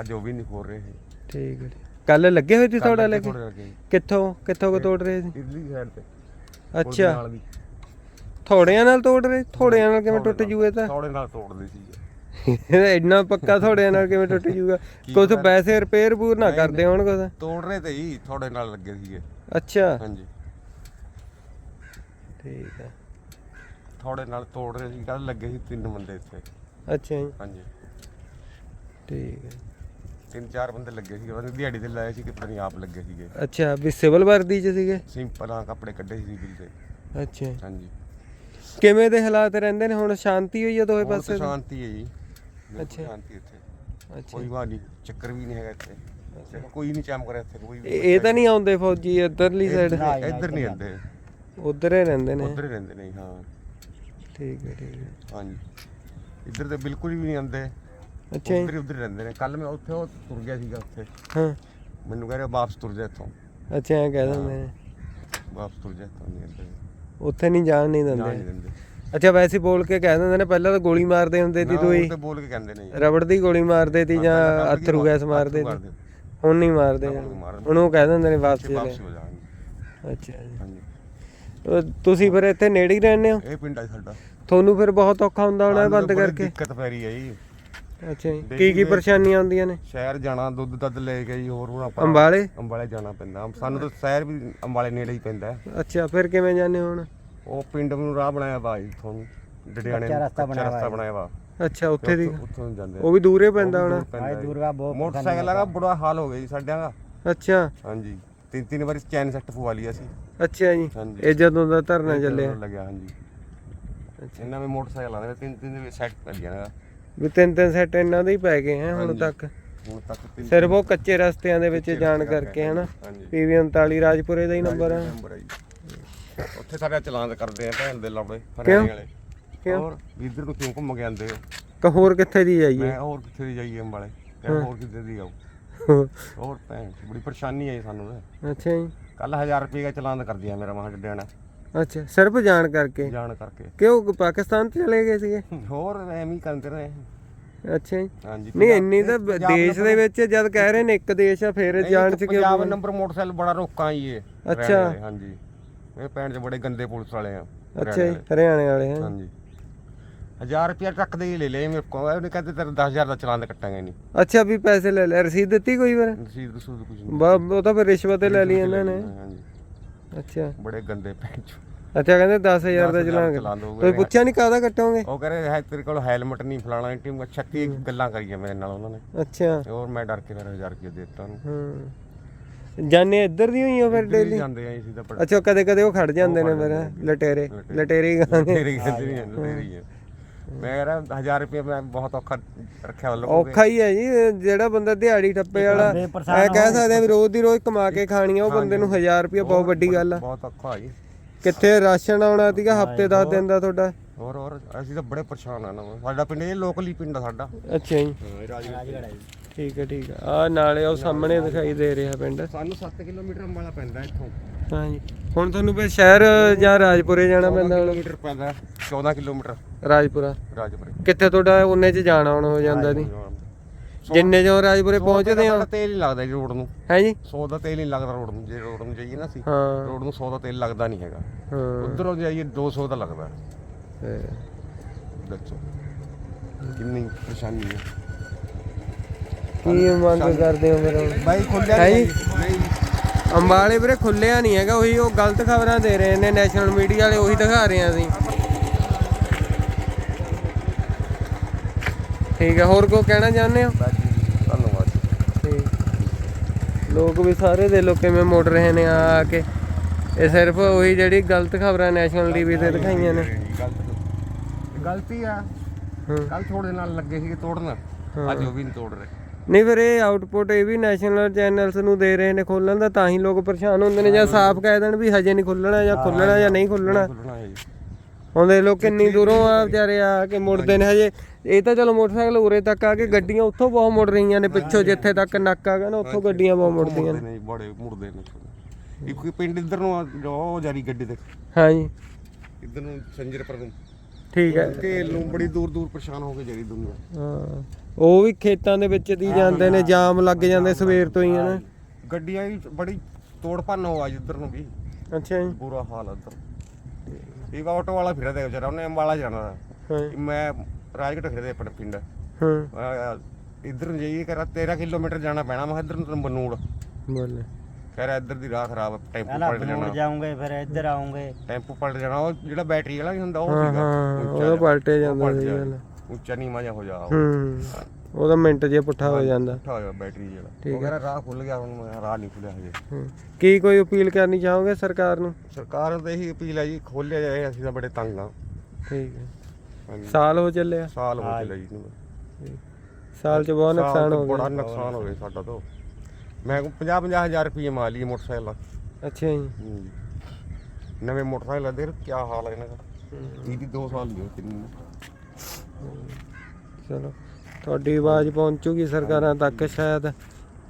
ਅੱਜ ਉਹ ਵੀ ਨਹੀਂ ਖੋਲ ਰਹੇ ਠੀਕ ਹੈ ਕੱਲ ਲੱਗੇ ਹੋਏ ਸੀ ਤੁਹਾਡਾ ਲੈ ਕੇ? ਥੋੜੇ। ਕਿੱਥੋਂ ਕਿੱਥੋਂ ਕੋ ਤੋੜ ਰਹੇ ਸੀ? ਇਡਲੀ ਸਾਈਡ ਤੇ। ਅੱਛਾ। ਥੋੜਿਆਂ ਨਾਲ ਤੋੜ ਰਹੇ? ਥੋੜਿਆਂ ਨਾਲ ਕਿਵੇਂ ਟੁੱਟ ਜੂਏ ਤਾਂ? ਥੋੜੇ ਨਾਲ ਤੋੜਦੇ ਸੀ ਇੰਨਾ ਪੱਕਾ ਤੁਹਾਡੇ ਨਾਲ ਕਿਵੇਂ ਟੁੱਟ ਜੂਗਾ? ਕੁਝ ਪੈਸੇ ਰਿਪੇਅਰ ਪੂਰ ਨਾ ਕਰਦੇ ਹੋਣ ਕੁਝ ਤੋੜ ਰਹੇ ਤੇ ਜੀ ਤੁਹਾਡੇ ਨਾਲ ਲੱਗੇ ਸੀਗੇ। ਅੱਛਾ। ਹਾਂਜੀ। ਠੀਕ ਹੈ ਤੁਹਾਡੇ ਨਾਲ ਤੋੜ ਰਹੇ ਸੀ ਕੱਲ ਲੱਗੇ ਸੀ ਤਿੰਨ ਬੰਦੇ ਇੱਥੇ। ਅੱਛਾ ਜੀ। ਹਾਂਜੀ। ਠੀਕ ਹੈ ਤਿੰਨ ਚਾਰ ਬੰਦੇ ਲੱਗੇ ਸੀਗੇ ਉਹਨਾਂ ਦਿਹਾੜੀ ਤੇ ਲਾਏ ਸੀ ਕਿ ਪਤਾ ਨਹੀਂ ਆਪ ਲੱਗੇ ਸੀਗੇ। ਅੱਛਾ ਵੀ ਸਿਵਲ ਵਰਦੀ ਚ ਸੀਗੇ? ਸਿੰਪਲਾਂ ਕੱਪੜੇ ਕੱਢੇ ਸੀ ਬਿਲ ਤੇ ਅੱਛਾ। ਹਾਂਜੀ। ਕਿਵੇਂ ਦੇ ਹਾਲਾਤ ਰਹਿੰਦੇ ਨੇ? ਹੁਣ ਸ਼ਾਂਤੀ ਹੋਈ ਆ ਦੋਵੇਂ ਹੁਣ ਤਾਂ ਪਾਸੇ? ਸ਼ਾਂਤੀ ਹੈ ਜੀ। ਬਿਲਕੁਲ ਅੱਛਾ। ਸ਼ਾਂਤੀ ਇੱਥੇ। ਅੱਛਾ। ਕੋਈ ਵਾਹ ਨਹੀਂ ਚੱਕਰ ਵੀ ਨਹੀਂ ਹੈਗਾ ਇੱਥੇ। ਕੋਈ ਨਹੀਂ ਚਮਕ ਰਿਹਾ ਇੱਥੇ ਕੋਈ ਵੀ ਇਹ ਇਹ ਤਾਂ ਨਹੀਂ ਆਉਂਦੇ ਫੌਜੀ ਇੱਧਰਲੀ ਸਾਈਡ ਇੱਧਰ ਨਹੀਂ ਰਹਿੰਦੇ ਉਧਰ ਹੀ ਰਹਿੰਦੇ ਨੇ। ਉੱਧਰ ਹੀ ਰਹਿੰਦੇ ਨੇ ਹਾਂ। ਠੀਕ ਹੈ ਠੀਕ ਹੈ। ਹਾਂਜੀ। ਇੱਧਰ ਤੇ ਬਿਲਕੁਲ ਵੀ ਨਹੀਂ ਆਉਂਦੇ। ਅੱਛਾ ਜੀ। ਉੱਧਰ ਹੀ ਉੱਧਰ ਹੀ ਰਹਿੰਦੇ ਨੇ। ਕੱਲ ਮੈਂ ਉੱਥੇ ਉਹ ਤੁਰ ਗਿਆ ਸੀਗਾ ਉੱਥੇ। ਹਾਂ। ਮੈਨੂੰ ਕਹਿ ਰਿਹਾ ਵਾਪਸ ਤੁਰ ਜਾ ਇੱਥੋਂ। ਅੱਛਾ ਐਂ ਕਹਿ ਦਿੰਦੇ ਨੇ। ਵਾਪਸ ਤੁਰ ਜਾ ਇੱਥੋਂ ਨਹੀਂ ਆਉਂਦੇ। ਉੱਥੇ ਨਹੀਂ ਜਾਣ ਨਹੀਂ ਜਾਣ ਨਹੀਂ ਦਿੰਦੇ। ਦਿੰਦੇ ਅੱਛਾ ਵੈਸੇ ਬੋਲ ਕੇ ਕਹਿ ਦਿੰਦੇ ਨੇ ਪਹਿਲਾਂ ਤਾਂ ਗੋਲੀ ਮਾਰਦੇ ਹੁੰਦੇ ਸੀ ਨਾ, ਉਹ ਤੇ ਬੋਲ ਕੇ ਕਹਿੰਦੇ ਨੇ। ਰਬੜ ਦੀ ਗੋਲੀ ਮਾਰਦੇ ਸੀ ਜਾਂ ਅਥਰੂ ਗੈਸ ਮਾਰਦੇ। ਸੀ। ਹੁਣ ਨਹੀਂ ਮਾਰਦੇ। ਹੁਣ ਉਹ ਕਹਿ ਦਿੰਦੇ ਨੇ ਵਾਪਸ ਵਾਪਸ ਚਲੇ। ਹੋ ਜਾਣਗੇ। ਅੱਛਾ ਜੀ। ਹਾਂਜੀ। ਤੁਸੀਂ ਫਿਰ ਇੱਥੇ ਨੇੜੇ ਹੀ ਰਹਿੰਦੇ ਹੋ? ਇਹ ਪਿੰਡ ਆ ਸਾਡਾ। ਤੁਹਾਨੂੰ ਫਿਰ ਬਹੁਤ ਔਖਾ ਹੁੰਦਾ ਹੋਣਾ ਇਹ ਸਾਨੂੰ ਬੰਦ ਤਾਂ ਬੜੀ ਕਰਕੇ? ਦਿੱਕਤ ਪੈ ਰਹੀ ਹੈ ਜੀ। ਅੱਛਾ ਜੀ। ਕੀ ਕੀ ਪਰੇਸ਼ਾਨੀਆਂ ਆਉਂਦੀਆਂ ਨੇ? ਸ਼ਹਿਰ ਜਾਣਾ ਦੁੱਧ ਦੱਧ ਲੈ ਕੇ ਜੀ ਹੋਰ ਹੁਣ ਆਪਾਂ ਅੰਬਾਲੇ? ਅੰਬਾਲੇ ਜਾਣਾ ਪੈਂਦਾ। ਸਾਨੂੰ ਤਾਂ ਸ਼ਹਿਰ ਵੀ ਅੰਬਾਲੇ ਨੇੜੇ ਹੀ ਪੈਂਦਾ। ਹੈ। ਅੱਛਾ ਫਿਰ ਕਿਵੇਂ ਜਾਂਦੇ ਹੋ ਹੁਣ? ਉਹ ਪਿੰਡ ਨੂੰ ਰਾਹ ਬਣਾਇਆ ਵਾ ਜੀ ਤੁਹਾਨੂੰ ਡੜਿਆਣੇ ਨੂੰ ਰਸਤਾ ਬਣਾਇਆ ਵਾ ਅੱਛਾ ਉੱਥੇ ਦੀ ਉੱਥੋਂ- ਉੱਥੋਂ ਨੂੰ ਜਾਂਦੇ ਆ। ਉਹ ਵੀ ਦੂਰੇ ਪੈਂਦਾ ਹੋਣਾ। ਦੂਰ ਪੈਂਦਾ ਜੀ। ਮੋਟਰਸਾਈਕਲਾਂ ਦਾ ਬੁਰਾ ਹਾਲ ਹੋ ਗਿਆ ਜੀ ਸਾਡਿਆਂ ਦਾ। ਅੱਛਾ। ਹਾਂਜੀ। ਤਿੰਨ ਤਿੰਨ ਵਾਰੀ ਚੈਨ ਸੈੱਟ ਪਵਾ ਲਈ ਅਸੀਂ। ਅੱਛਾ ਜੀ। ਹਾਂਜੀ। ਇਹ ਜਦੋਂ ਦਾ ਧਰਨਾ ਚੱਲਿਆ। ਲੱਗਿਆ ਹਾਂਜੀ। ਅੱਛਾ। ਇਹਨਾਂ ਵਿੱਚ ਮੋਟਰਸਾਈਕਲਾਂ ਦੇ ਤਿੰਨ ਤਿੰਨ ਸੈੱਟ ਪੈ ਗਿਆ ਨਾ। ਵੀ ਤਿੰਨ ਤਿੰਨ ਸੈੱਟ ਇਹਨਾਂ ਦੇ ਹੀ ਪੈ ਗਏ ਹੈ ਹੁਣ ਹਾਂਜੀ। ਤੱਕ। ਹੁਣ ਤੱਕ ਤਿੰਨ ਸਿਰਫ ਉਹ ਕੱਚੇ ਰਸਤਿਆਂ ਦੇ ਵਿੱਚ ਜਾਣ ਕਰਕੇ ਹਨਾ। ਹਾਂਜੀ। ਪੀਵੀ 39 ਰਾਜਪੁਰੇ ਦਾ ਹੀ ਨੰਬਰ ਹੈ ਨੰਬਰ ਹੈ ਜੀ। ਉੱਥੇ ਸਾਰੇ ਚਲਾਨ ਕਰਦੇ ਆ ਭੈਣ ਦੇ ਲਾਉੜੇ ਹਰਿਆਣੇ ਵਾਲੇ। ਕਿਉਂ? ਹੋਰ ਵੀ ਇੱਧਰ ਨੂੰ ਕਿਉਂ ਘੁੰਮ ਕੇ ਆਉਂਦੇ ਹੋ? ਕ ਹੋਰ ਕਿੱਥੇ ਦੀ ਜਾਈਏ? ਮੈਂ ਹੋਰ ਕਿੱਥੇ ਦੀ ਜਾਈਏ ਅੰਬਾਲੇ? ਤੇ ਹੋਰ ਕਿੱਥੇ ਦੀ ਆਉ ਹੋਰ। ਭੈਣ ਚ ਬੜੀ ਪਰੇਸ਼ਾਨੀ ਆਈ ਸਾਨੂੰ ਤਾਂ ਅੱਛਾ ਜੀ। ਕੱਲ 1000 ਰੁਪਏ ਦਾ ਚਲਾਨ ਕਰ ਦਿਆ ਮੇਰਾ ਮਹਾਂ ਡੱਡਿਆਣਾ ਅੱਛਾ ਸਿਰਫ ਜਾਣ ਕਰਕੇ? ਜਾਣ ਕਰਕੇ। ਕਿਉਂ ਪਾਕਿਸਤਾਨ ਚ ਚਲੇ ਗਏ ਸੀਗੇ? ਹੋਰ ਐਵੇਂ ਹੀ ਕਰਦੇ ਰਹੇ। ਅੱਛਾ ਜੀ। ਹਾਂਜੀ ਨਹੀਂ ਇੰਨੀ ਤਾਂ ਦੇਸ਼ ਦੇ ਵਿੱਚ ਜਦ ਕਹਿ ਰਹੇ ਨੇ ਇੱਕ ਦੇਸ਼ ਆ ਫੇਰ ਜਾਣ ਚ ਕਿਉਂ ਪੰਜਾਬ ਨੰਬਰ ਮੋਟਰਸਾਈਕਲ ਬੜਾ ਰੋਕਾਂ ਹੀ ਇਹ ਅੱਛਾ। ਹਾਂਜੀ। ਇਹ ਭੈਣ ਚ ਬੜੇ ਗੰਦੇ ਪੁਲਿਸ ਵਾਲੇ ਆ ਅੱਛਾ ਜੀ ਹਰਿਆਣੇ ਵਾਲੇ ਹੈ। ਹਾਂਜੀ। 1000 ਰੁਪਿਆ ਟਰੱਕ ਦੇ ਹੀ ਲੈ ਮੇਰੇ ਕੋਲ ਉਹਨੇ ਕਹਿੰਦੇ ਤੇਰਾ 10000 ਦਾ ਚਲਾਨ ਕੱਟਾਂਗੇ ਨਹੀਂ। ਅੱਛਾ ਵੀ ਪੈਸੇ ਲੈ ਲੈ ਰਸੀਦ ਦਿੱਤੀ ਕੋਈ ਵਾਰ ਰਸੀਦ ਰਸੂਦ ਕੁਝ ਨਹੀਂ। ਬਾ ਉਹ ਤਾਂ ਫਿਰ ਰਿਸ਼ਵਤ ਹੀ ਲੈ ਲਈ ਇਹਨਾਂ ਨੇ। ਹਾਂਜੀ। ਅੱਛਾ। ਬੜੇ ਗੰਦੇ ਭੈਣ ਚ ਅੱਛਾ ਕਹਿੰਦੇ 10000 ਦਾ ਚਲਾਨ ਕੋਈ ਪੁੱਛਿਆ ਨਹੀਂ ਕਾਹਦਾ ਕੱਟੋਗੇ? ਉਹ ਕਹਿੰਦੇ ਹੈ ਤੇਰੇ ਕੋਲ ਹੈਲਮਟ ਨਹੀਂ ਫਲਾਣਾ ਟੀਮ 36 ਗੱਲਾਂ ਕਰੀਆਂ ਮੇਰੇ ਨਾਲ ਉਹਨਾਂ ਨੇ। ਅੱਛਾ। ਹੋਰ ਮੈਂ ਡਰ ਕੇ ਫਿਰ 1000 ਰੁਪਏ ਦੇ ਦਿੱਤਾ ਉਹਨੂੰ। ਹਾਂ। ਜਾਨੇ ਇੱਧਰ ਦੀ ਹੋਈ ਹੋ ਫਿਰ ਡੇਲੀ ਜਾਂਦੇ ਆ ਅਸੀਂ ਤਾਂ ਅੱਛਾ ਕਦੇ ਕਦੇ ਉਹ ਖੜ ਜਾਂਦੇ ਨੇ ਫਿਰ ਲਟੇਰੇ। ਲਟੇਰੇ। ਹੀ ਨਹੀਂ ਹੈ ਤੇਰੀ ਹੈ। ਮੈਂ ਕਹਿੰਦਾ 1000 ਰੁਪਏ ਮੈਂ ਬਹੁਤ ਔਖਾ ਰੱਖਿਆ ਵੱਲੋਂ ਔਖਾ ਹੀ ਹੈ ਜੀ ਇਹ ਜਿਹੜਾ ਬੰਦਾ ਦਿਹਾੜੀ ਟੱਪੇ ਵਾਲਾ ਐ ਕਹਿ ਸਕਦੇ ਆ ਵੀ ਰੋਜ਼ ਦੀ ਰੋਜ਼ ਕਮਾ ਕੇ ਖਾਣੀ ਆ ਉਹ ਬੰਦੇ ਨੂੰ 1000 ਰੁਪਏ ਬਹੁਤ ਵੱਡੀ ਗੱਲ ਆ। ਬਹੁਤ ਔਖਾ ਜੀ। ਕਿੱਥੇ ਰਾਸ਼ਨ ਆਉਣਾ ਸੀਗਾ ਹਫ਼ਤੇ 10 ਦਿਨ ਦਾ ਤੁਹਾਡਾ? ਹੋਰ ਹੋਰ ਅਸੀਂ ਤਾਂ ਬੜੇ ਪਰੇਸ਼ਾਨ ਆ ਨਾ। ਸਾਡਾ ਪਿੰਡ ਇਹ ਲੋਕਲੀ ਪਿੰਡ ਆ ਸਾਡਾ। ਅੱਛਾ ਜੀ। ਰਾਜਗੜ੍ਹ ਠੀਕ ਹੈ ਠੀਕ ਹੈ। ਆ ਨਾਲੇ ਉਹ ਸਾਹਮਣੇ ਦਿਖਾਈ ਦੇ ਰਿਹਾ ਪਿੰਡ। ਸਾਨੂੰ 7 ਕਿਲੋਮੀਟਰ ਅੰਬਾਲਾ ਪੈਂਦਾ ਇੱਥੋਂ। ਹਾਂਜੀ। ਹੁਣ ਤੁਹਾਨੂੰ ਫਿਰ ਸ਼ਹਿਰ ਜਾਂ ਰਾਜਪੁਰੇ ਜਾਣਾ ਪੈਂਦਾ ਹੁਣ? ਕਿਲੋਮੀਟਰ ਪੈਂਦਾ 14 ਕਿਲੋਮੀਟਰ। ਰਾਜਪੁਰਾ? ਰਾਜਪੁਰੇ। ਕਿੱਥੇ ਤੁਹਾਡਾ ਉਹਨੇ ਚ ਜਾਣਾ ਆਉਣਾ ਹੋ ਜਾਂਦਾ ਦੀ ਜਿੰਨੇ ਜੋ ਰਾਜਪੁਰੇ ਪਹੁੰਚਦੇ ਹੋ? ਸਾਡਾ ਤੇਲ ਨਹੀਂ ਲੱਗਦਾ ਜੀ ਰੋਡ ਨੂੰ। ਹੈ ਜੀ? 100 ਦਾ ਤੇਲ ਨਹੀਂ ਲੱਗਦਾ ਰੋਡ ਨੂੰ ਜੇ ਰੋਡ ਨੂੰ ਜਾਈਏ ਨਾ ਅਸੀਂ ਹਾਂ। ਰੋਡ ਨੂੰ 100 ਦਾ ਤੇਲ ਲੱਗਦਾ ਨਹੀਂ ਹੈਗਾ। ਹਾਂ। ਉਧਰੋਂ ਜਾਈਏ 200 ਦਾ ਲੱਗਦਾ। ਦੱਸੋ ਕਿੰਨੀ ਪਰੇਸ਼ਾਨੀ ਹੈ? ਕੀ ਮੰਗ ਕਰਦੇ ਹੋ ਮੇਰਾ ਬਾਈ ਖੁੱਲਿਆ ਹੈ ਨਹੀਂ ਅੰਬਾਲੇ ਵੀਰੇ ਖੁੱਲਿਆ ਨਹੀਂ ਹੈਗਾ ਉਹੀ ਉਹ ਗਲਤ ਖਬਰਾਂ ਦੇ ਰਹੇ ਨੇ ਨੈਸ਼ਨਲ ਮੀਡੀਆ ਵਾਲੇ ਉਹੀ ਦਿਖਾ ਰਹੇ ਆ ਅਸੀਂ। ਠੀਕ ਹੈ ਹੋਰ ਕੋ ਕਹਿਣਾ ਚਾਹੁੰਦੇ ਹੋ? ਧੰਨਵਾਦ। ਠੀਕ। ਲੋਕ ਵੀ ਸਾਰੇ ਦੇ ਲੋ ਕਿਵੇਂ ਮੁੜ ਰਹੇ ਨੇ ਆ ਆ ਕੇ। ਇਹ ਸਿਰਫ ਉਹੀ ਜਿਹੜੀ ਗਲਤ ਖਬਰਾਂ ਨੈਸ਼ਨਲ ਟੀਵੀ ਤੇ ਦਿਖਾਈਆਂ ਨੇ। ਗਲਤੀ ਆ। ਹਾਂ। ਕੱਲ ਥੋੜੇ ਨਾਲ ਲੱਗੇ ਸੀ ਤੋੜਨ। ਅੱਜ ਉਹ ਵੀ ਨਹੀਂ ਤੋੜ ਰਹੇ। ਨਹੀਂ ਫਿਰ ਇਹ ਆਊਟਪੁੱਟ ਇਹ ਵੀ ਨੈਸ਼ਨਲ ਚੈਨਲਸ ਨੂੰ ਦੇ ਰਹੇ ਨੇ ਖੋਲਣ ਦਾ ਤਾਂ ਹੀ ਲੋਕ ਪਰੇਸ਼ਾਨ ਹੁੰਦੇ ਨੇ ਜਾਂ ਸਾਫ਼ ਕਹਿ ਦੇਣ ਵੀ ਹਜੇ ਨਹੀਂ ਖੁੱਲਣਾ ਜਾਂ ਖੁੱਲਣਾ ਜਾਂ ਨਹੀਂ ਖੁੱਲਣਾ। ਖੁੱਲਣਾ ਹੈ ਜੀ। ਹੁਣ ਦੇਖ ਲੋ ਕਿੰਨੀ ਦੂਰੋਂ ਆ ਵਿਚਾਰੇ ਆ ਕੇ ਮੁੜਦੇ ਨੇ ਹਜੇ। ਇਹ ਤਾਂ ਚਲੋ ਮੋਟਰਸਾਈਕਲ ਉਰੇ ਤੱਕ ਆ ਕੇ ਗੱਡੀਆਂ ਉੱਥੋਂ ਬਹੁਤ ਮੁੜ ਰਹੀਆਂ ਨੇ ਪਿੱਛੋਂ ਜਿੱਥੇ ਤੱਕ ਨਾਕਾ ਗਾ ਨਾ ਉੱਥੋਂ ਗੱਡੀਆਂ ਬਹੁਤ ਮੁੜਦੀਆਂ ਨੇ। ਬੜੇ ਮੁੜਦੇ ਨੇ ਇੱਕ ਪਿੰਡ ਇੱਧਰ ਨੂੰ ਆ, ਜੋ ਉਹ ਜਾਰੀ ਗੱਡੀ ਤੇ ਹਾਂਜੀ। ਇੱਧਰ ਨੂੰ ਸੰਜਰਪੁਰ ਨੂੰ ਠੀਕ ਹੈ। ਕਿ ਨੂੰ ਬੜੀ ਦੂਰ ਦੂਰ ਪਰੇਸ਼ਾਨ ਹੋ ਕੇ ਜਾਰੀ ਦੁਨੀਆ। ਹਾਂ। ਉਹ ਵੀ ਖੇਤਾਂ ਦੇ ਵਿੱਚ ਦੀ ਜਾਂਦੇ ਨੇ ਜਾਮ ਲੱਗ ਜਾਂਦੇ ਸਵੇਰ ਤੋਂ ਹੀ ਹਨਾ? ਗੱਡੀਆਂ ਵੀ ਬੜੀ ਤੋੜ ਭੰਨ ਹੋ ਆ ਇੱਧਰ ਨੂੰ ਵੀ। ਅੱਛਾ ਜੀ। ਬੁਰਾ ਹਾਲ ਆ ਇੱਧਰ ਇਹ ਆਟੋ ਵਾਲਾ ਫਿਰਦਾ ਵਿਚਾਰਾ ਉਹਨੇ ਅੰਬਾਲਾ ਜਾਣਾ। ਹਾਂ। ਮੈਂ ਰਾਜਗੜ੍ਹ ਫਿਰਦੇ ਆਪਣੇ ਪਿੰਡ। ਹੂੰ। ਆ, ਇੱਧਰ ਨੂੰ ਜਾਈਏ ਕਰਾ 13 ਕਿਲੋਮੀਟਰ ਜਾਣਾ ਪੈਣਾ। ਮੈਂ ਇੱਧਰ ਨੂੰ ਬਨੂੜ। ਬੋਲੇ। ਕਹਿ ਰਿਹਾ ਇੱਧਰ ਦੀ ਰਾਹ ਖਰਾਬ ਟੈਂਪੂ ਪਲਟ ਬਨੂੜ ਜਾਣਾ ਜਾਉਂਗੇ ਫਿਰ ਇੱਧਰ ਆਉਂਗੇ ਟੈਂਪੂ ਪਲਟ ਜਾਣਾ ਉਹ ਜਿਹੜਾ ਬੈਟਰੀ ਵਾਲਾ ਨਹੀਂ ਹੁੰਦਾ ਉਹ ਹਾਂ ਸੀਗਾ। ਹਾਂ ਉਹਦਾ। ਪਲਟੇ ਜਾਂਦਾ ਸੀ ਉੱਚਾ ਨਹੀਂ ਮਜ਼ਾ ਹੋ ਜਾ ਹੂੰ। ਉਹਦਾ ਮਿੰਟ ਜੇ ਪੁੱਠਾ ਹੋ ਜਾਂਦਾ। ਉੱਠਾ ਹੋਇਆ ਬੈਟਰੀ ਜਿਹੜਾ। ਠੀਕ ਉਹ ਕਹਿੰਦਾ ਰਾਹ ਖੁੱਲ ਗਿਆ ਹੁਣ ਮੈਂ ਰਾਹ ਨਹੀਂ ਖੁੱਲਿਆ ਹਜੇ। ਹੂੰ। ਕੀ ਕੋਈ ਅਪੀਲ ਕਰਨੀ ਚਾਹੋਗੇ ਸਰਕਾਰ ਨੂੰ? ਸਰਕਾਰ ਨੂੰ ਤਾਂ ਇਹੀ ਅਪੀਲ ਹੈ ਜੀ ਖੋਲਿਆ ਜਾਏ ਅਸੀਂ ਤਾਂ ਬੜੇ ਤੰਗ ਆ। ਠੀਕ ਹੈ। ਸਾਲ ਹੋ ਚੱਲਿਆ। ਸਾਲ ਹੋ ਹਾਂ। ਚੱਲਿਆ ਜੀ। ਨੂੰ ਸਾਲ ਚ ਬਹੁਤ ਨੁਕਸਾਨ ਹੋ ਬੜਾ ਗਿਆ ਨੁਕਸਾਨ ਹੋ ਗਿਆ ਸਾਡਾ ਤਾਂ। ਮੈਂ 50 50 ਹਜ਼ਾਰ ਰੁਪਏ ਮਾਰ ਲਈ ਮੋਟਰਸਾਈਕਲ ਦਾ। ਅੱਛਾ ਜੀ। ਹੂੰ। ਨਵੇਂ ਮੋਟਰਸਾਈਕਲ ਦੇ ਕੀ ਹਾਲ ਹੈ ਇਹਨਾਂ ਦਾ। ਇਹਦੀ 2 ਸਾਲ ਦੀ ਕਿੰਨੀ ਚਲੋ ਤੁਹਾਡੀ ਆਵਾਜ਼ ਪਹੁੰਚੂਗੀ ਸਰਕਾਰਾਂ ਤੱਕ ਸ਼ਾਇਦ।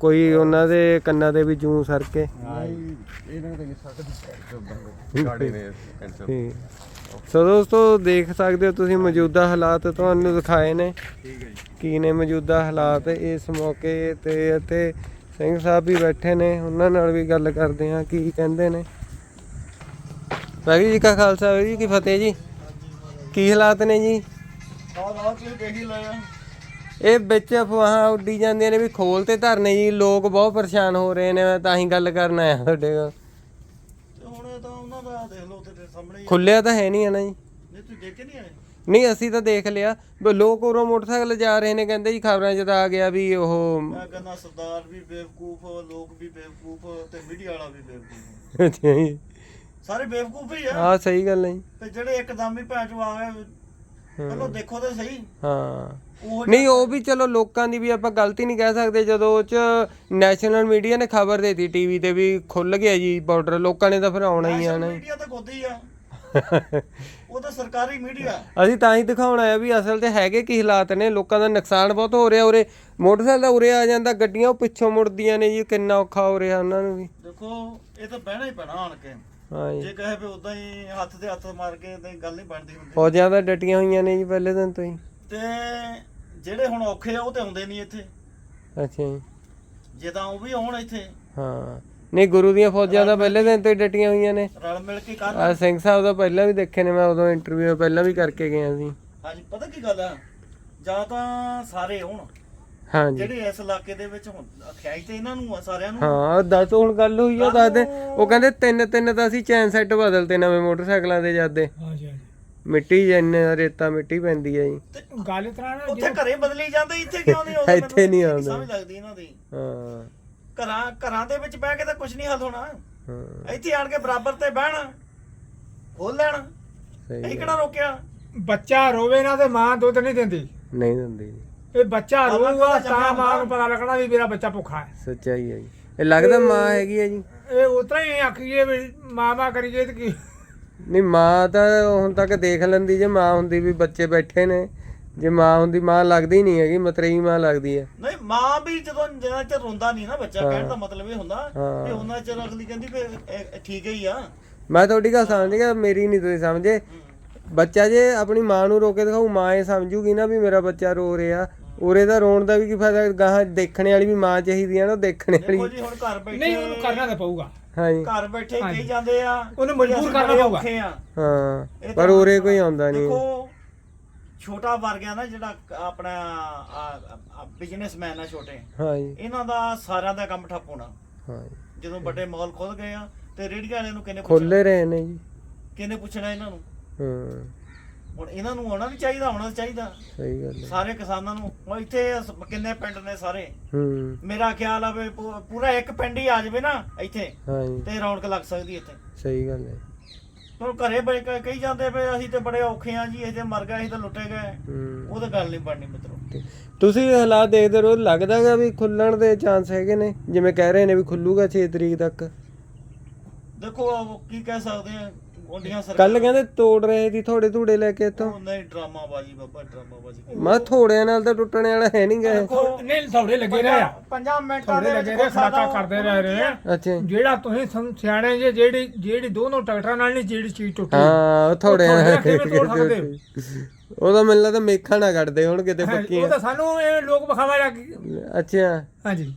ਕੋਈ ਉਹਨਾਂ ਦੇ ਕੰਨਾਂ ਦੇ ਵੀ ਜੂੰ ਸਰ ਕੇ। ਇਹਨਾਂ ਦਾ ਨਹੀਂ ਸਕਦੀ ਗਾੜੀ ਨੇ ਕੈਂਸਰ ਠੀਕ। ਸੋ ਦੋਸਤੋ ਦੇਖ ਸਕਦੇ ਹੋ ਤੁਸੀਂ ਮੌਜੂਦਾ ਹਾਲਾਤ ਤੁਹਾਨੂੰ ਦਿਖਾਏ ਨੇ। ਠੀਕ ਹੈ ਜੀ। ਕੀ ਨੇ ਮੌਜੂਦਾ ਹਾਲਾਤ ਇਸ ਮੌਕੇ ਤੇ ਇੱਥੇ? ਸਿੰਘ ਸਾਹਿਬ ਵੀ ਬੈਠੇ ਨੇ ਉਹਨਾਂ ਨਾਲ ਵੀ ਗੱਲ ਕਰਦੇ ਹਾਂ ਕੀ ਕਹਿੰਦੇ ਨੇ। ਵਾਹਿਗੁਰੂ ਜੀ ਕਾ ਖਾਲਸਾ ਵਾਹਿਗੁਰੂ ਜੀ ਕੀ ਫਤਿਹ ਜੀ। ਕੀ ਹਾਲਾਤ ਨੇ ਜੀ? ਇਹ ਵਿੱਚ ਅਫਵਾਹਾਂ ਉੱਡੀ ਜਾਂਦੀਆਂ ਨੇ ਵੀ ਖੋਲ ਤੇ ਧਰਨੇ ਜੀ ਲੋਕ ਬਹੁਤ ਪਰੇਸ਼ਾਨ ਹੋ ਰਹੇ ਨੇ ਮੈਂ ਤਾਂ ਹੀ ਗੱਲ ਕਰਨ ਆਇਆ ਤੁਹਾਡੇ ਕੋਲ। ਹੁਣ ਤਾਂ ਉਹਨਾਂ ਦਾ ਦੇਖ ਲਓ ਤੇ ਸਾਹਮਣੇ ਹੀ ਆ। ਖੁੱਲਿਆ ਤਾਂ ਹੈ ਨਹੀਂ ਹੈ ਨਾ ਜੀ। ਨਹੀਂ ਤੁਸੀਂ ਦੇਖ ਕੇ ਨਹੀਂ ਆਏ? ਨਹੀਂ ਅਸੀਂ ਤਾਂ ਦੇਖ ਲਿਆ। ਵੀ ਲੋਕ ਉਰੋਂ ਮੋਟਰਸਾਈਕਲ ਜਾ ਰਹੇ ਨੇ ਕਹਿੰਦੇ ਜੀ ਖਬਰਾਂ 'ਚ ਤਾਂ ਆ ਗਿਆ ਵੀ ਉਹ ਮੈਂ ਕਹਿੰਦਾ ਸਰਦਾਰ ਵੀ ਬੇਵਕੂਫ ਲੋਕ ਵੀ ਬੇਵਕੂਫ ਤੇ ਮੀਡੀਆ ਵਾਲਾ ਵੀ ਬੇਵਕੂਫ। ਅੱਛਾ ਜੀ। ਸਾਰੇ ਬੇਵਕੂਫ ਹੀ ਆ। ਹਾਂ ਸਹੀ ਗੱਲ ਹੈ ਜੀ। ਤੇ ਜਿਹੜੇ ਇੱਕਦਮ ਹੀ ਭੈਣ ਚੋ ਆ ਗਏ ਦੇਖੋ ਤਾਂ ਸਹੀ। ਹਾਂ। ਉਹ ਨਹੀਂ ਉਹ ਵੀ ਚਲੋ ਲੋਕਾਂ ਦੀ ਵੀ ਆਪਾਂ ਗਲਤੀ ਨਹੀਂ ਕਹਿ ਸਕਦੇ ਜਦੋਂ ਉਹ ਚ ਨੈਸ਼ਨਲ ਮੀਡੀਆ ਨੇ ਖਬਰ ਦੇਤੀ ਟੀਵੀ ਤੇ ਵੀ ਖੁੱਲ ਗਿਆ ਜੀ ਬਾਰਡਰ ਲੋਕਾਂ ਨੇ ਤਾਂ ਫਿਰ ਆਉਣਾ ਹੀ ਆਣਾ ਮੀਡੀਆ ਤਾਂ ਗੋਦੀ ਆ। ਉਹ ਤਾਂ ਸਰਕਾਰੀ ਮੀਡੀਆ ਅਸੀਂ ਤਾਂ ਹੀ ਦਿਖਾਉਣਾ ਆ ਵੀ ਅਸਲ ਤੇ ਹੈਗੇ ਕੀ ਹਾਲਾਤ ਨੇ ਲੋਕਾਂ ਦਾ ਨੁਕਸਾਨ ਬਹੁਤ ਹੋ ਰਿਹਾ ਉਰੇ ਮੋਟਰਸਾਈਕਲ ਦਾ ਉਰੇ ਆ ਜਾਂਦਾ ਗੱਡੀਆਂ ਉਹ ਪਿੱਛੋਂ ਮੁੜਦੀਆਂ ਨੇ ਜੀ ਕਿੰਨਾ ਔਖਾ ਹੋ ਰਿਹਾ ਉਹਨਾਂ ਨੂੰ ਵੀ। ਦੇਖੋ ਇਹ ਤਾਂ ਬਹਿਣਾ ਹੀ ਪੈਣਾ ਆਣ ਕੇ। ਹਾਂ ਜੀ ਜੇ ਕਹੇ ਵੀ ਉਦਾਂ ਹੀ ਹੱਥ ਤੇ ਹੱਥ ਮਾਰ ਕੇ ਤੇ ਗੱਲ ਨਹੀਂ ਬਣਦੀ ਹੁੰਦੀ। ਫੌਜਾਂ ਤਾਂ ਡਟੀਆਂ ਹੋਈਆਂ ਨੇ ਜੀ ਪਹਿਲੇ ਦਿਨ ਤੋਂ ਹੀ। ਤੇ ਜਿਹੜੇ ਹੁਣ ਔਖੇ ਆ ਉਹ ਤੇ ਆਉਂਦੇ ਨਹੀਂ ਇੱਥੇ। ਅੱਛਾ ਜੀ। ਜੇ ਤਾਂ ਉਹ ਵੀ ਆਉਣ ਇੱਥੇ। ਹਾਂ। ਨਹੀਂ ਗੁਰੂ ਦੀਆਂ ਫੌਜਾਂ ਤਾਂ ਪਹਿਲੇ ਦਿਨ ਤੋਂ ਹੀ ਡਟੀਆਂ ਹੋਈਆਂ ਨੇ। ਰਲ ਮਿਲ ਕੇ ਕਰਨ ਆ ਸਿੰਘ ਸਾਹਿਬ ਦਾ ਪਹਿਲਾਂ ਵੀ ਦੇਖੇ ਨੇ ਮੈਂ ਉਦੋਂ ਇੰਟਰਵਿਊ ਪਹਿਲਾਂ ਵੀ ਕਰਕੇ ਗਿਆ ਸੀ। ਹਾਂਜੀ ਪਤਾ ਕੀ ਗੱਲ ਆ? ਜਾਂ ਤਾਂ ਸਾਰੇ ਹੋਣ। ਹਾਂਜੀ। ਜਿਹੜੇ ਇਸ ਇਲਾਕੇ ਦੇ ਵਿੱਚ ਹੁਣ ਅਖਿਆਈ ਤੇ ਇਹਨਾਂ ਨੂੰ ਆ ਸਾਰਿਆਂ ਨੂੰ। ਹਾਂ ਦੱਸ ਹੁਣ ਗੱਲ ਹੋਈ ਆ ਦੱਸ ਦੇ ਉਹ ਕਹਿੰਦੇ ਤਿੰਨ ਤਿੰਨ ਤਾਂ ਅਸੀਂ ਚੈਨ ਸੈੱਟ ਬਦਲਤੇ ਨਵੇਂ ਮੋਟਰਸਾਈਕਲਾਂ ਦੇ ਜਾਂਦੇ। ਹਾਂਜੀ ਹਾਂਜੀ। ਮਿੱਟੀ ਜੰਨੇ ਰੇਤਾ ਮਿੱਟੀ ਪੈਂਦੀ ਆ ਜੀ। ਗੱਲ ਤਰ੍ਹਾਂ ਨਾ ਉੱਥੇ ਘਰੇ ਬਦਲੀ ਜਾਂਦੇ ਇੱਥੇ ਕਿਉਂ ਨਹੀਂ ਆਉਂਦੇ? ਇੱਥੇ ਨਹੀਂ ਮੈਨੂੰ ਆਉਂਦੇ। ਸਮਝ ਲੱਗਦੀ ਇਹਨਾਂ ਦੀ। ਹਾਂ। ਘਰਾਂ ਘਰਾਂ ਦੇ ਵਿੱਚ ਬਹਿ ਕੇ ਤਾਂ ਕੁਝ ਨਹੀਂ ਹੱਲ ਹੋਣਾ। ਹਾਂ। ਇੱਥੇ ਆਣ ਕੇ ਬਰਾਬਰ ਤੇ ਬਹਿਣ ਖੋਲ ਲੈਣ। ਸਹੀ ਇਹ ਕਿਹੜਾ ਰੋਕਿਆ? ਬੱਚਾ ਰੋਵੇ ਨਾ ਤੇ ਮਾਂ ਦੁੱਧ ਨਹੀਂ ਦਿੰਦੀ। ਨਹੀਂ ਦਿੰਦੀ। ਜੀ। ਇਹ ਬੱਚਾ ਰੋਊਗਾ ਤਾਂ ਮਾਂ ਨੂੰ ਪਤਾ ਲੱਗਣਾ ਵੀ ਮੇਰਾ ਬੱਚਾ ਭੁੱਖਾ ਹੈ। ਸੱਚਾਈ ਹੈ ਜੀ। ਇਹ ਲੱਗਦਾ ਮਾਂ ਹੈਗੀ ਆ ਜੀ। ਇਹ ਉਤਰਾ ਹੀ ਆਖੀਏ ਵੀ ਮਾਂ ਮਾਂ ਕਰੀਏ ਤੇ ਕੀ। ਨਹੀਂ ਮਾਂ ਤਾਂ ਹੁਣ ਤੱਕ ਦੇਖ ਲੈਂਦੀ ਜੇ ਮਾਂ ਹੁੰਦੀ ਵੀ ਬੱਚੇ ਬੈਠੇ ਨੇ। ਜੇ ਮਾਂ ਹੁੰਦੀ ਮਾਂ ਲੱਗਦੀ ਨਹੀਂ ਹੈਗੀ ਮਤਰੇਈ ਮਾਂ ਲੱਗਦੀ ਹੈ। ਨਹੀਂ ਮਾਂ ਵੀ ਜਦੋਂ ਜਿੰਨਾ ਚਿਰ ਰੋਂਦਾ ਨਹੀਂ ਨਾ ਬੱਚਾ ਕਹਿਣ ਦਾ ਮਤਲਬ ਇਹ ਹੁੰਦਾ ਹਾਂ। ਕਿ ਉਹਨਾਂ ਚਿਰ ਅਗਲੀ ਕਹਿੰਦੀ ਵੀ ਠੀਕ ਹੀ ਆ। ਮੈਂ ਤੁਹਾਡੀ ਗੱਲ ਸਮਝ ਗਿਆ ਮੇਰੀ ਨਹੀਂ ਤੁਸੀਂ ਸਮਝੇ। ਬੱਚਾ ਜੇ ਆਪਣੀ ਮਾਂ ਨੂੰ ਰੋ ਕੇ ਦਿਖਾਊ ਮਾਂ ਇਹ ਸਮਝੂਗੀ ਨਾ ਵੀ ਮੇਰਾ ਬੱਚਾ ਰੋ ਰਿਹਾ। ਉਰੇ ਦਾ ਰੋਣ ਦਾ ਵੀ ਕੀ ਫਾਇਦਾ ਗਾਹਾਂ ਦੇਖਣੇ ਵਾਲੀ ਵੀ ਮਾਂ ਚਾਹੀਦੀ ਆ ਨਾ ਉਹ ਦੇਖਣੇ ਦੇਖੋ ਵਾਲੀ ਜੀ ਹੁਣ ਘਰ ਬੈਠੇ ਨਹੀਂ ਉਹਨੂੰ ਕਰਨਾ ਤਾਂ ਪਊਗਾ। ਹਾਂਜੀ। ਘਰ ਬੈਠੇ ਕਹੀ ਜਾਂਦੇ ਆ ਉਹਨੂੰ ਵੀ ਮਜਬੂਰ ਅਸੀਂ ਕਰਨਾ ਬੜੇ ਪਊਗਾ। ਔਖੇ ਆ। ਹਾਂ ਇਹ ਪਰ ਤਾਂ ਉਰੇ ਕੋਈ ਆਉਂਦਾ ਨਹੀਂ। ਦੇਖੋ ਛੋਟਾ ਵਰਗਿਆ ਨਾ ਜਿਹੜਾ ਆਪਣਾ ਬਿਜ਼ਨਸਮੈਨ ਆ ਛੋਟੇ। ਹਾਂਜੀ। ਇਹਨਾਂ ਦਾ ਸਾਰਿਆਂ ਦਾ ਕੰਮ ਠੱਪ ਹੋਣਾ। ਹਾਂਜੀ। ਜਦੋਂ ਵੱਡੇ ਮਾਲ ਖੁੱਲ ਗਏ ਆ ਤੇ ਰੇੜੀਆਂ ਵਾਲਿਆਂ ਨੂੰ ਕਿੰਨੇ ਪੁੱਛਣਾ ਖੋਲੇ ਰਹੇ ਨੇ ਜੀ। ਕਿੰਨੇ ਪੁੱਛਣਾ ਇਹਨਾਂ ਨੂੰ? ਹਾਂ। ਹੁਣ ਇਹਨਾਂ ਨੂੰ ਆਉਣਾ ਨਹੀਂ ਚਾਹੀਦਾ ਆਉਣਾ ਚਾਹੀਦਾ। ਸਹੀ ਗੱਲ ਹੈ। ਸਾਰੇ ਕਿਸਾਨਾਂ ਨੂੰ ਹੁਣ ਇੱਥੇ ਸ- ਕਿੰਨੇ ਪਿੰਡ ਨੇ ਸਾਰੇ? ਹੂੰ। ਮੇਰਾ ਖਿਆਲ ਆ ਵੀ ਪੂ- ਪੂਰਾ ਇੱਕ ਪਿੰਡ ਹੀ ਆ ਜਾਵੇ ਨਾ ਇੱਥੇ ਹਾਂਜੀ। ਤੇ ਰੌਣਕ ਲੱਗ ਸਕਦੀ ਇੱਥੇ। ਸਹੀ ਗੱਲ ਹੈ। ਹੁਣ ਘਰੇ ਬੈ ਕੇ ਕਹੀ ਜਾਂਦੇ ਵੀ ਅਸੀਂ ਤੇ ਬੜੇ ਔਖੇ ਆ ਜੀ ਅਸੀਂ ਮਰ ਗਏ ਅਸੀਂ ਤਾਂ ਲੁੱਟੇ ਗਏ। ਹੂੰ। ਉਹ ਤਾਂ ਗੱਲ ਨਹੀਂ ਬਣਨੀ ਮਿੱਤਰੋ। ਤੇ ਤੁਸੀਂ ਇਹ ਹਾਲਾਤ ਦੇਖਦੇ ਰਹੋ ਲੱਗਦਾਗਾ ਵੀ ਖੁੱਲਣ ਦੇ ਚਾਂਸ ਹੈਗੇ ਨੇ ਜਿਵੇਂ ਕਹਿ ਰਹੇ ਨੇ ਵੀ ਖੁੱਲੂਗਾ 6 ਤਰੀਕ ਤੱਕ। ਦੇਖੋ ਉਹ ਕੀ ਕਹਿ ਸਕਦੇ ਆ ਸਰਕਾਰ ਕੱਲ ਕਹਿੰਦੇ ਤੋੜ ਰਹੇ ਸੀ ਥੋੜੇ ਧੂੜੇ ਲੈ ਕੇ ਇੱਥੋਂ। ਉਹ ਨਹੀਂ ਡਰਾਮਾ ਬਾਜੀ ਬਾਬਾ ਡਰਾਮਾ ਬਾਜੀ ਮੈਂ ਥੋੜਿਆਂ ਨਾਲ ਤਾਂ ਟੁੱਟਣ ਵਾਲਾ ਹੈ ਨਹੀਂ ਗਏ ਨਹੀਂ ਥੋੜੇ ਲੱਗੇ ਰਹੇ ਆ। ਪੰਜਾਂ ਮਿੰਟਾਂ ਥੋੜੇ ਦੇ ਲੱਗੇ ਵਿੱਚ ਖੜਾਕਾ ਕਰਦੇ ਰਹੇ ਰਹੇ ਆ। ਅੱਛਾ। ਜਿਹੜਾ ਤੁਸੀਂ ਸਮ- ਸਿਆਣੇ ਜੇ ਜਿਹੜੀ ਜਿਹੜੀ ਦੋਨੋਂ ਟਰੈਕਟਰਾਂ ਨਾਲ ਨਹੀਂ ਜਿਹੜੀ ਚੀਜ਼ ਟੁੱਟੀ। ਹਾਂ ਉਹ ਥੋੜਿਆਂ ਨਾਲ ਕਿਵੇਂ ਤੋੜ ਸਕਦੇ? ਹੋ? ਉਹਦਾ ਮੈਨੂੰ ਲੱਗਦਾ ਮੇਖਾਂ ਨਾ ਕੱਢਦੇ ਹੁਣ ਕਿਤੇ ਉਹ ਪੱਕੀਆਂ ਤਾਂ ਸਾਨੂੰ ਇਹ ਲੋਕ ਵਿਖਾਵਾ ਲੱਗ ਗਏ। ਅੱਛਾ। ਹਾਂਜੀ।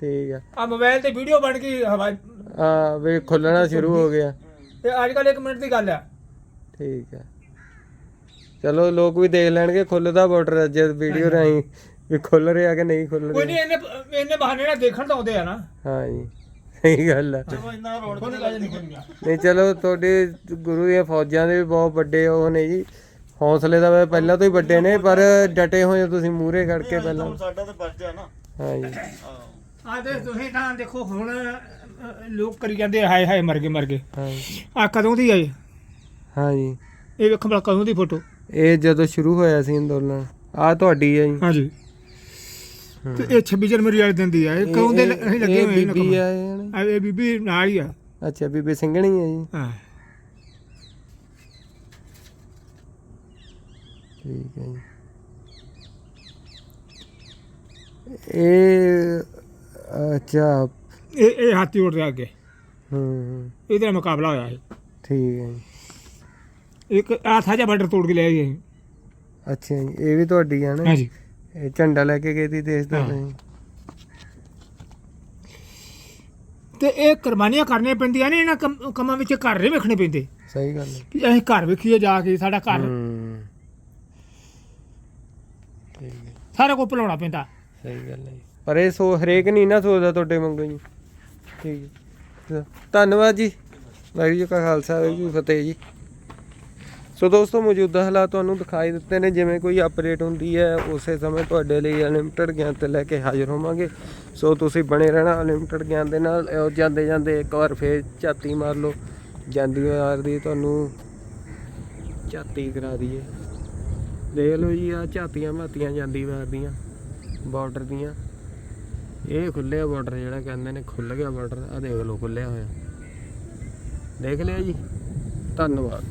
ਠੀਕ ਆ। ਆ ਮੋਬਾਈਲ ਤੇ ਵੀਡੀਓ ਬਣ ਗਈ ਹਵਾ ਹਾਂ ਵੀ ਖੁੱਲਣਾ ਸ਼ੁਰੂ ਹੋ ਗਿਆ। ਇਹ ਅੱਜ ਕੱਲ 1 ਮਿੰਟ ਦੀ ਗੱਲ ਆ ਠੀਕ ਆ ਚਲੋ ਲੋਕ ਵੀ ਦੇਖ ਲੈਣਗੇ ਖੁੱਲਦਾ ਬਾਰਡਰ ਅੱਜ ਵੀਡੀਓ ਰਾਹੀਂ ਵੀ ਖੁੱਲ ਰਿਹਾ ਕਿ ਨਹੀਂ ਖੁੱਲ ਕੋਈ ਰਿਹਾ। ਨਹੀਂ ਇਹਨੇ ਇਹਨੇ ਬਹਾਨੇ ਨਾਲ ਦੇਖਣ ਤਾਂ ਆਉਂਦੇ ਆ ਨਾ। ਹਾਂ ਜੀ ਸਹੀ ਗੱਲ ਹੈ। ਚਲੋ ਇੰਨਾ ਰੌਣਕ ਕੋਈ ਨਹੀਂ ਗੱਲ ਚਲੋ ਤੁਹਾਡੇ ਗੁਰੂ ਦੀਆਂ ਫੌਜਾਂ ਦੇ ਵੀ ਬਹੁਤ ਵੱਡੇ ਉਹ ਨੇ ਜੀ। ਹੌਸਲੇ ਦਾ ਪਹਿਲਾਂ ਤੋਂ ਹੀ ਵੱਡੇ ਨੇ ਪਰ ਡਟੇ ਹੋਏ ਹੋ ਤੁਸੀਂ ਮੂਹਰੇ ਖੜ ਕੇ ਪਹਿਲਾਂ। ਹੁਣ ਸਾਡਾ ਤਾਂ ਬਚ ਜਾ ਨਾ। ਹਾਂ ਜੀ ਹਾਂ। ਆ ਤੇ ਤੁਸੀਂ ਤਾਂ ਦੇਖੋ ਹੁਣ ਲੋਕ ਕਰੀ ਜਾਂਦੇ ਹਾਏ ਹਾਏ ਮਰ ਗਏ ਮਰ ਗਏ। ਹਾਂ। ਆ ਕਦੋਂ ਦੀ ਆਏ ਹਾਂ ਜੀ। ਇਹ ਵੇਖੋ ਭਲਾ ਕਦੋਂ ਦੀ ਫੋਟੋ? ਇਹ ਜਦੋਂ ਸ਼ੁਰੂ ਹੋਇਆ ਸੀ ਅੰਦੋਲਨ ਆ ਤੁਹਾਡੀ ਹੈ ਜੀ। ਹਾਂਜੀ। ਤੇ ਇਹ 26 ਜਨਵਰੀ ਵਾਲੇ ਦਿਨ ਦੀ ਆ ਇਹ ਕਦੋਂ ਦੇ ਲ- ਅਸੀਂ ਲੱਗੇ ਇਹ ਹੋਏ ਨੇ ਬੀਬੀ ਕੰਮ। ਆ ਇਹ ਹਨਾ? ਆ ਇਹ ਬੀਬੀ ਨਾਲ ਹੀ ਆ। ਅੱਛਾ ਬੀਬੀ ਸਿੰਘਣੀ ਹੈ ਜੀ। ਹਾਂ। ਠੀਕ ਹੈ ਜੀ। ਇਹ ਅੱਛਾ ਇਹ ਇਹ ਹਾਥੀ ਉੱਡ ਰਿਹਾ ਅੱਗੇ। ਹੂੰ। ਇਹਦੇ ਨਾਲ ਮੁਕਾਬਲਾ ਹੋਇਆ ਸੀ ਠੀਕ ਹੈ ਜੀ। ਇੱਕ ਆ ਸਾਜਾ ਬਾਰਡਰ ਤੋੜ ਕੇ ਲਿਆਏ ਸੀ ਅੱਛਾ ਜੀ ਇਹ ਵੀ ਤੁਹਾਡੀ ਹੈ ਨਾ? ਹਾਂਜੀ। ਇਹ ਝੰਡਾ ਲੈ ਕੇ ਗਏ ਸੀ ਦੇਸ਼ ਦਾ? ਹਾਂ। ਤੁਸੀਂ ਤੇ ਇਹ ਕੁਰਬਾਨੀਆਂ ਕਰਨੀਆਂ ਪੈਂਦੀਆਂ ਨੇ ਇਹਨਾਂ ਕੰਮ- ਕੰਮਾਂ ਵਿੱਚ ਘਰ ਨਹੀਂ ਵੇਖਣੇ ਪੈਂਦੇ। ਸਹੀ ਗੱਲ ਹੈ। ਕਿ ਅਸੀਂ ਘਰ ਵੇਖੀਏ ਜਾ ਕੇ ਸਾਡਾ ਘਰ ਹੂੰ ਠੀਕ ਹੈ। ਸਾਰਾ ਕੁਝ ਭੁਲਾਉਣਾ ਪੈਂਦਾ। ਸਹੀ ਗੱਲ ਹੈ ਜੀ। ਪਰ ਇਹ ਸੋ ਹਰੇਕ ਨਹੀਂ ਨਾ ਸੋਚਦਾ ਤੁਹਾਡੇ ਵਾਂਗੂ ਜੀ। ਠੀਕ ਹੈ ਧੰਨਵਾਦ ਜੀ। ਵਾਹਿਗੁਰੂ ਜੀ ਕਾ ਖਾਲਸਾ, ਵਾਹਿਗੁਰੂ ਜੀ ਕੀ ਫਤਿਹ ਜੀ। ਸੋ ਦੋਸਤੋ, ਮੌਜੂਦਾ ਹਾਲਾਤ ਤੁਹਾਨੂੰ ਦਿਖਾਈ ਦਿੱਤੇ ਨੇ। ਜਿਵੇਂ ਕੋਈ ਅਪਡੇਟ ਹੁੰਦੀ ਹੈ, ਉਸੇ ਸਮੇਂ ਤੁਹਾਡੇ ਲਈ ਅਨਲਿਮਟਿਡ ਗਿਆਨ ਤੇ ਲੈ ਕੇ ਹਾਜ਼ਰ ਹੋਵਾਂਗੇ। ਸੋ ਤੁਸੀਂ ਬਣੇ ਰਹਿਣਾ ਅਨਲਿਮਟਿਡ ਗਿਆਨ ਦੇ ਨਾਲ। ਅਹ ਜਾਂਦੇ ਜਾਂਦੇ ਇੱਕ ਵਾਰ ਫੇਰ ਝਾਤੀ ਮਾਰ ਲਓ। ਜਾਂਦੀ ਵਾਰ ਦੀ ਤੁਹਾਨੂੰ ਝਾਤੀ ਕਰਾ ਦਈਏ। ਦੇਖ ਲਓ ਜੀ ਆ ਝਾਤੀਆਂ ਮਾਤੀਆਂ ਜਾਂਦੀ ਵਾਰ ਦੀਆਂ ਬਾਰਡਰ ਦੀਆਂ। ਇਹ ਖੁੱਲਿਆ ਬਾਰਡਰ ਜਿਹੜਾ ਕਹਿੰਦੇ ਨੇ ਖੁੱਲ ਗਿਆ ਬਾਰਡਰ ਆ ਦੇਖ ਲਓ ਖੁੱਲਿਆ ਹੋਇਆ। ਦੇਖ ਲਿਆ ਜੀ। ਧੰਨਵਾਦ।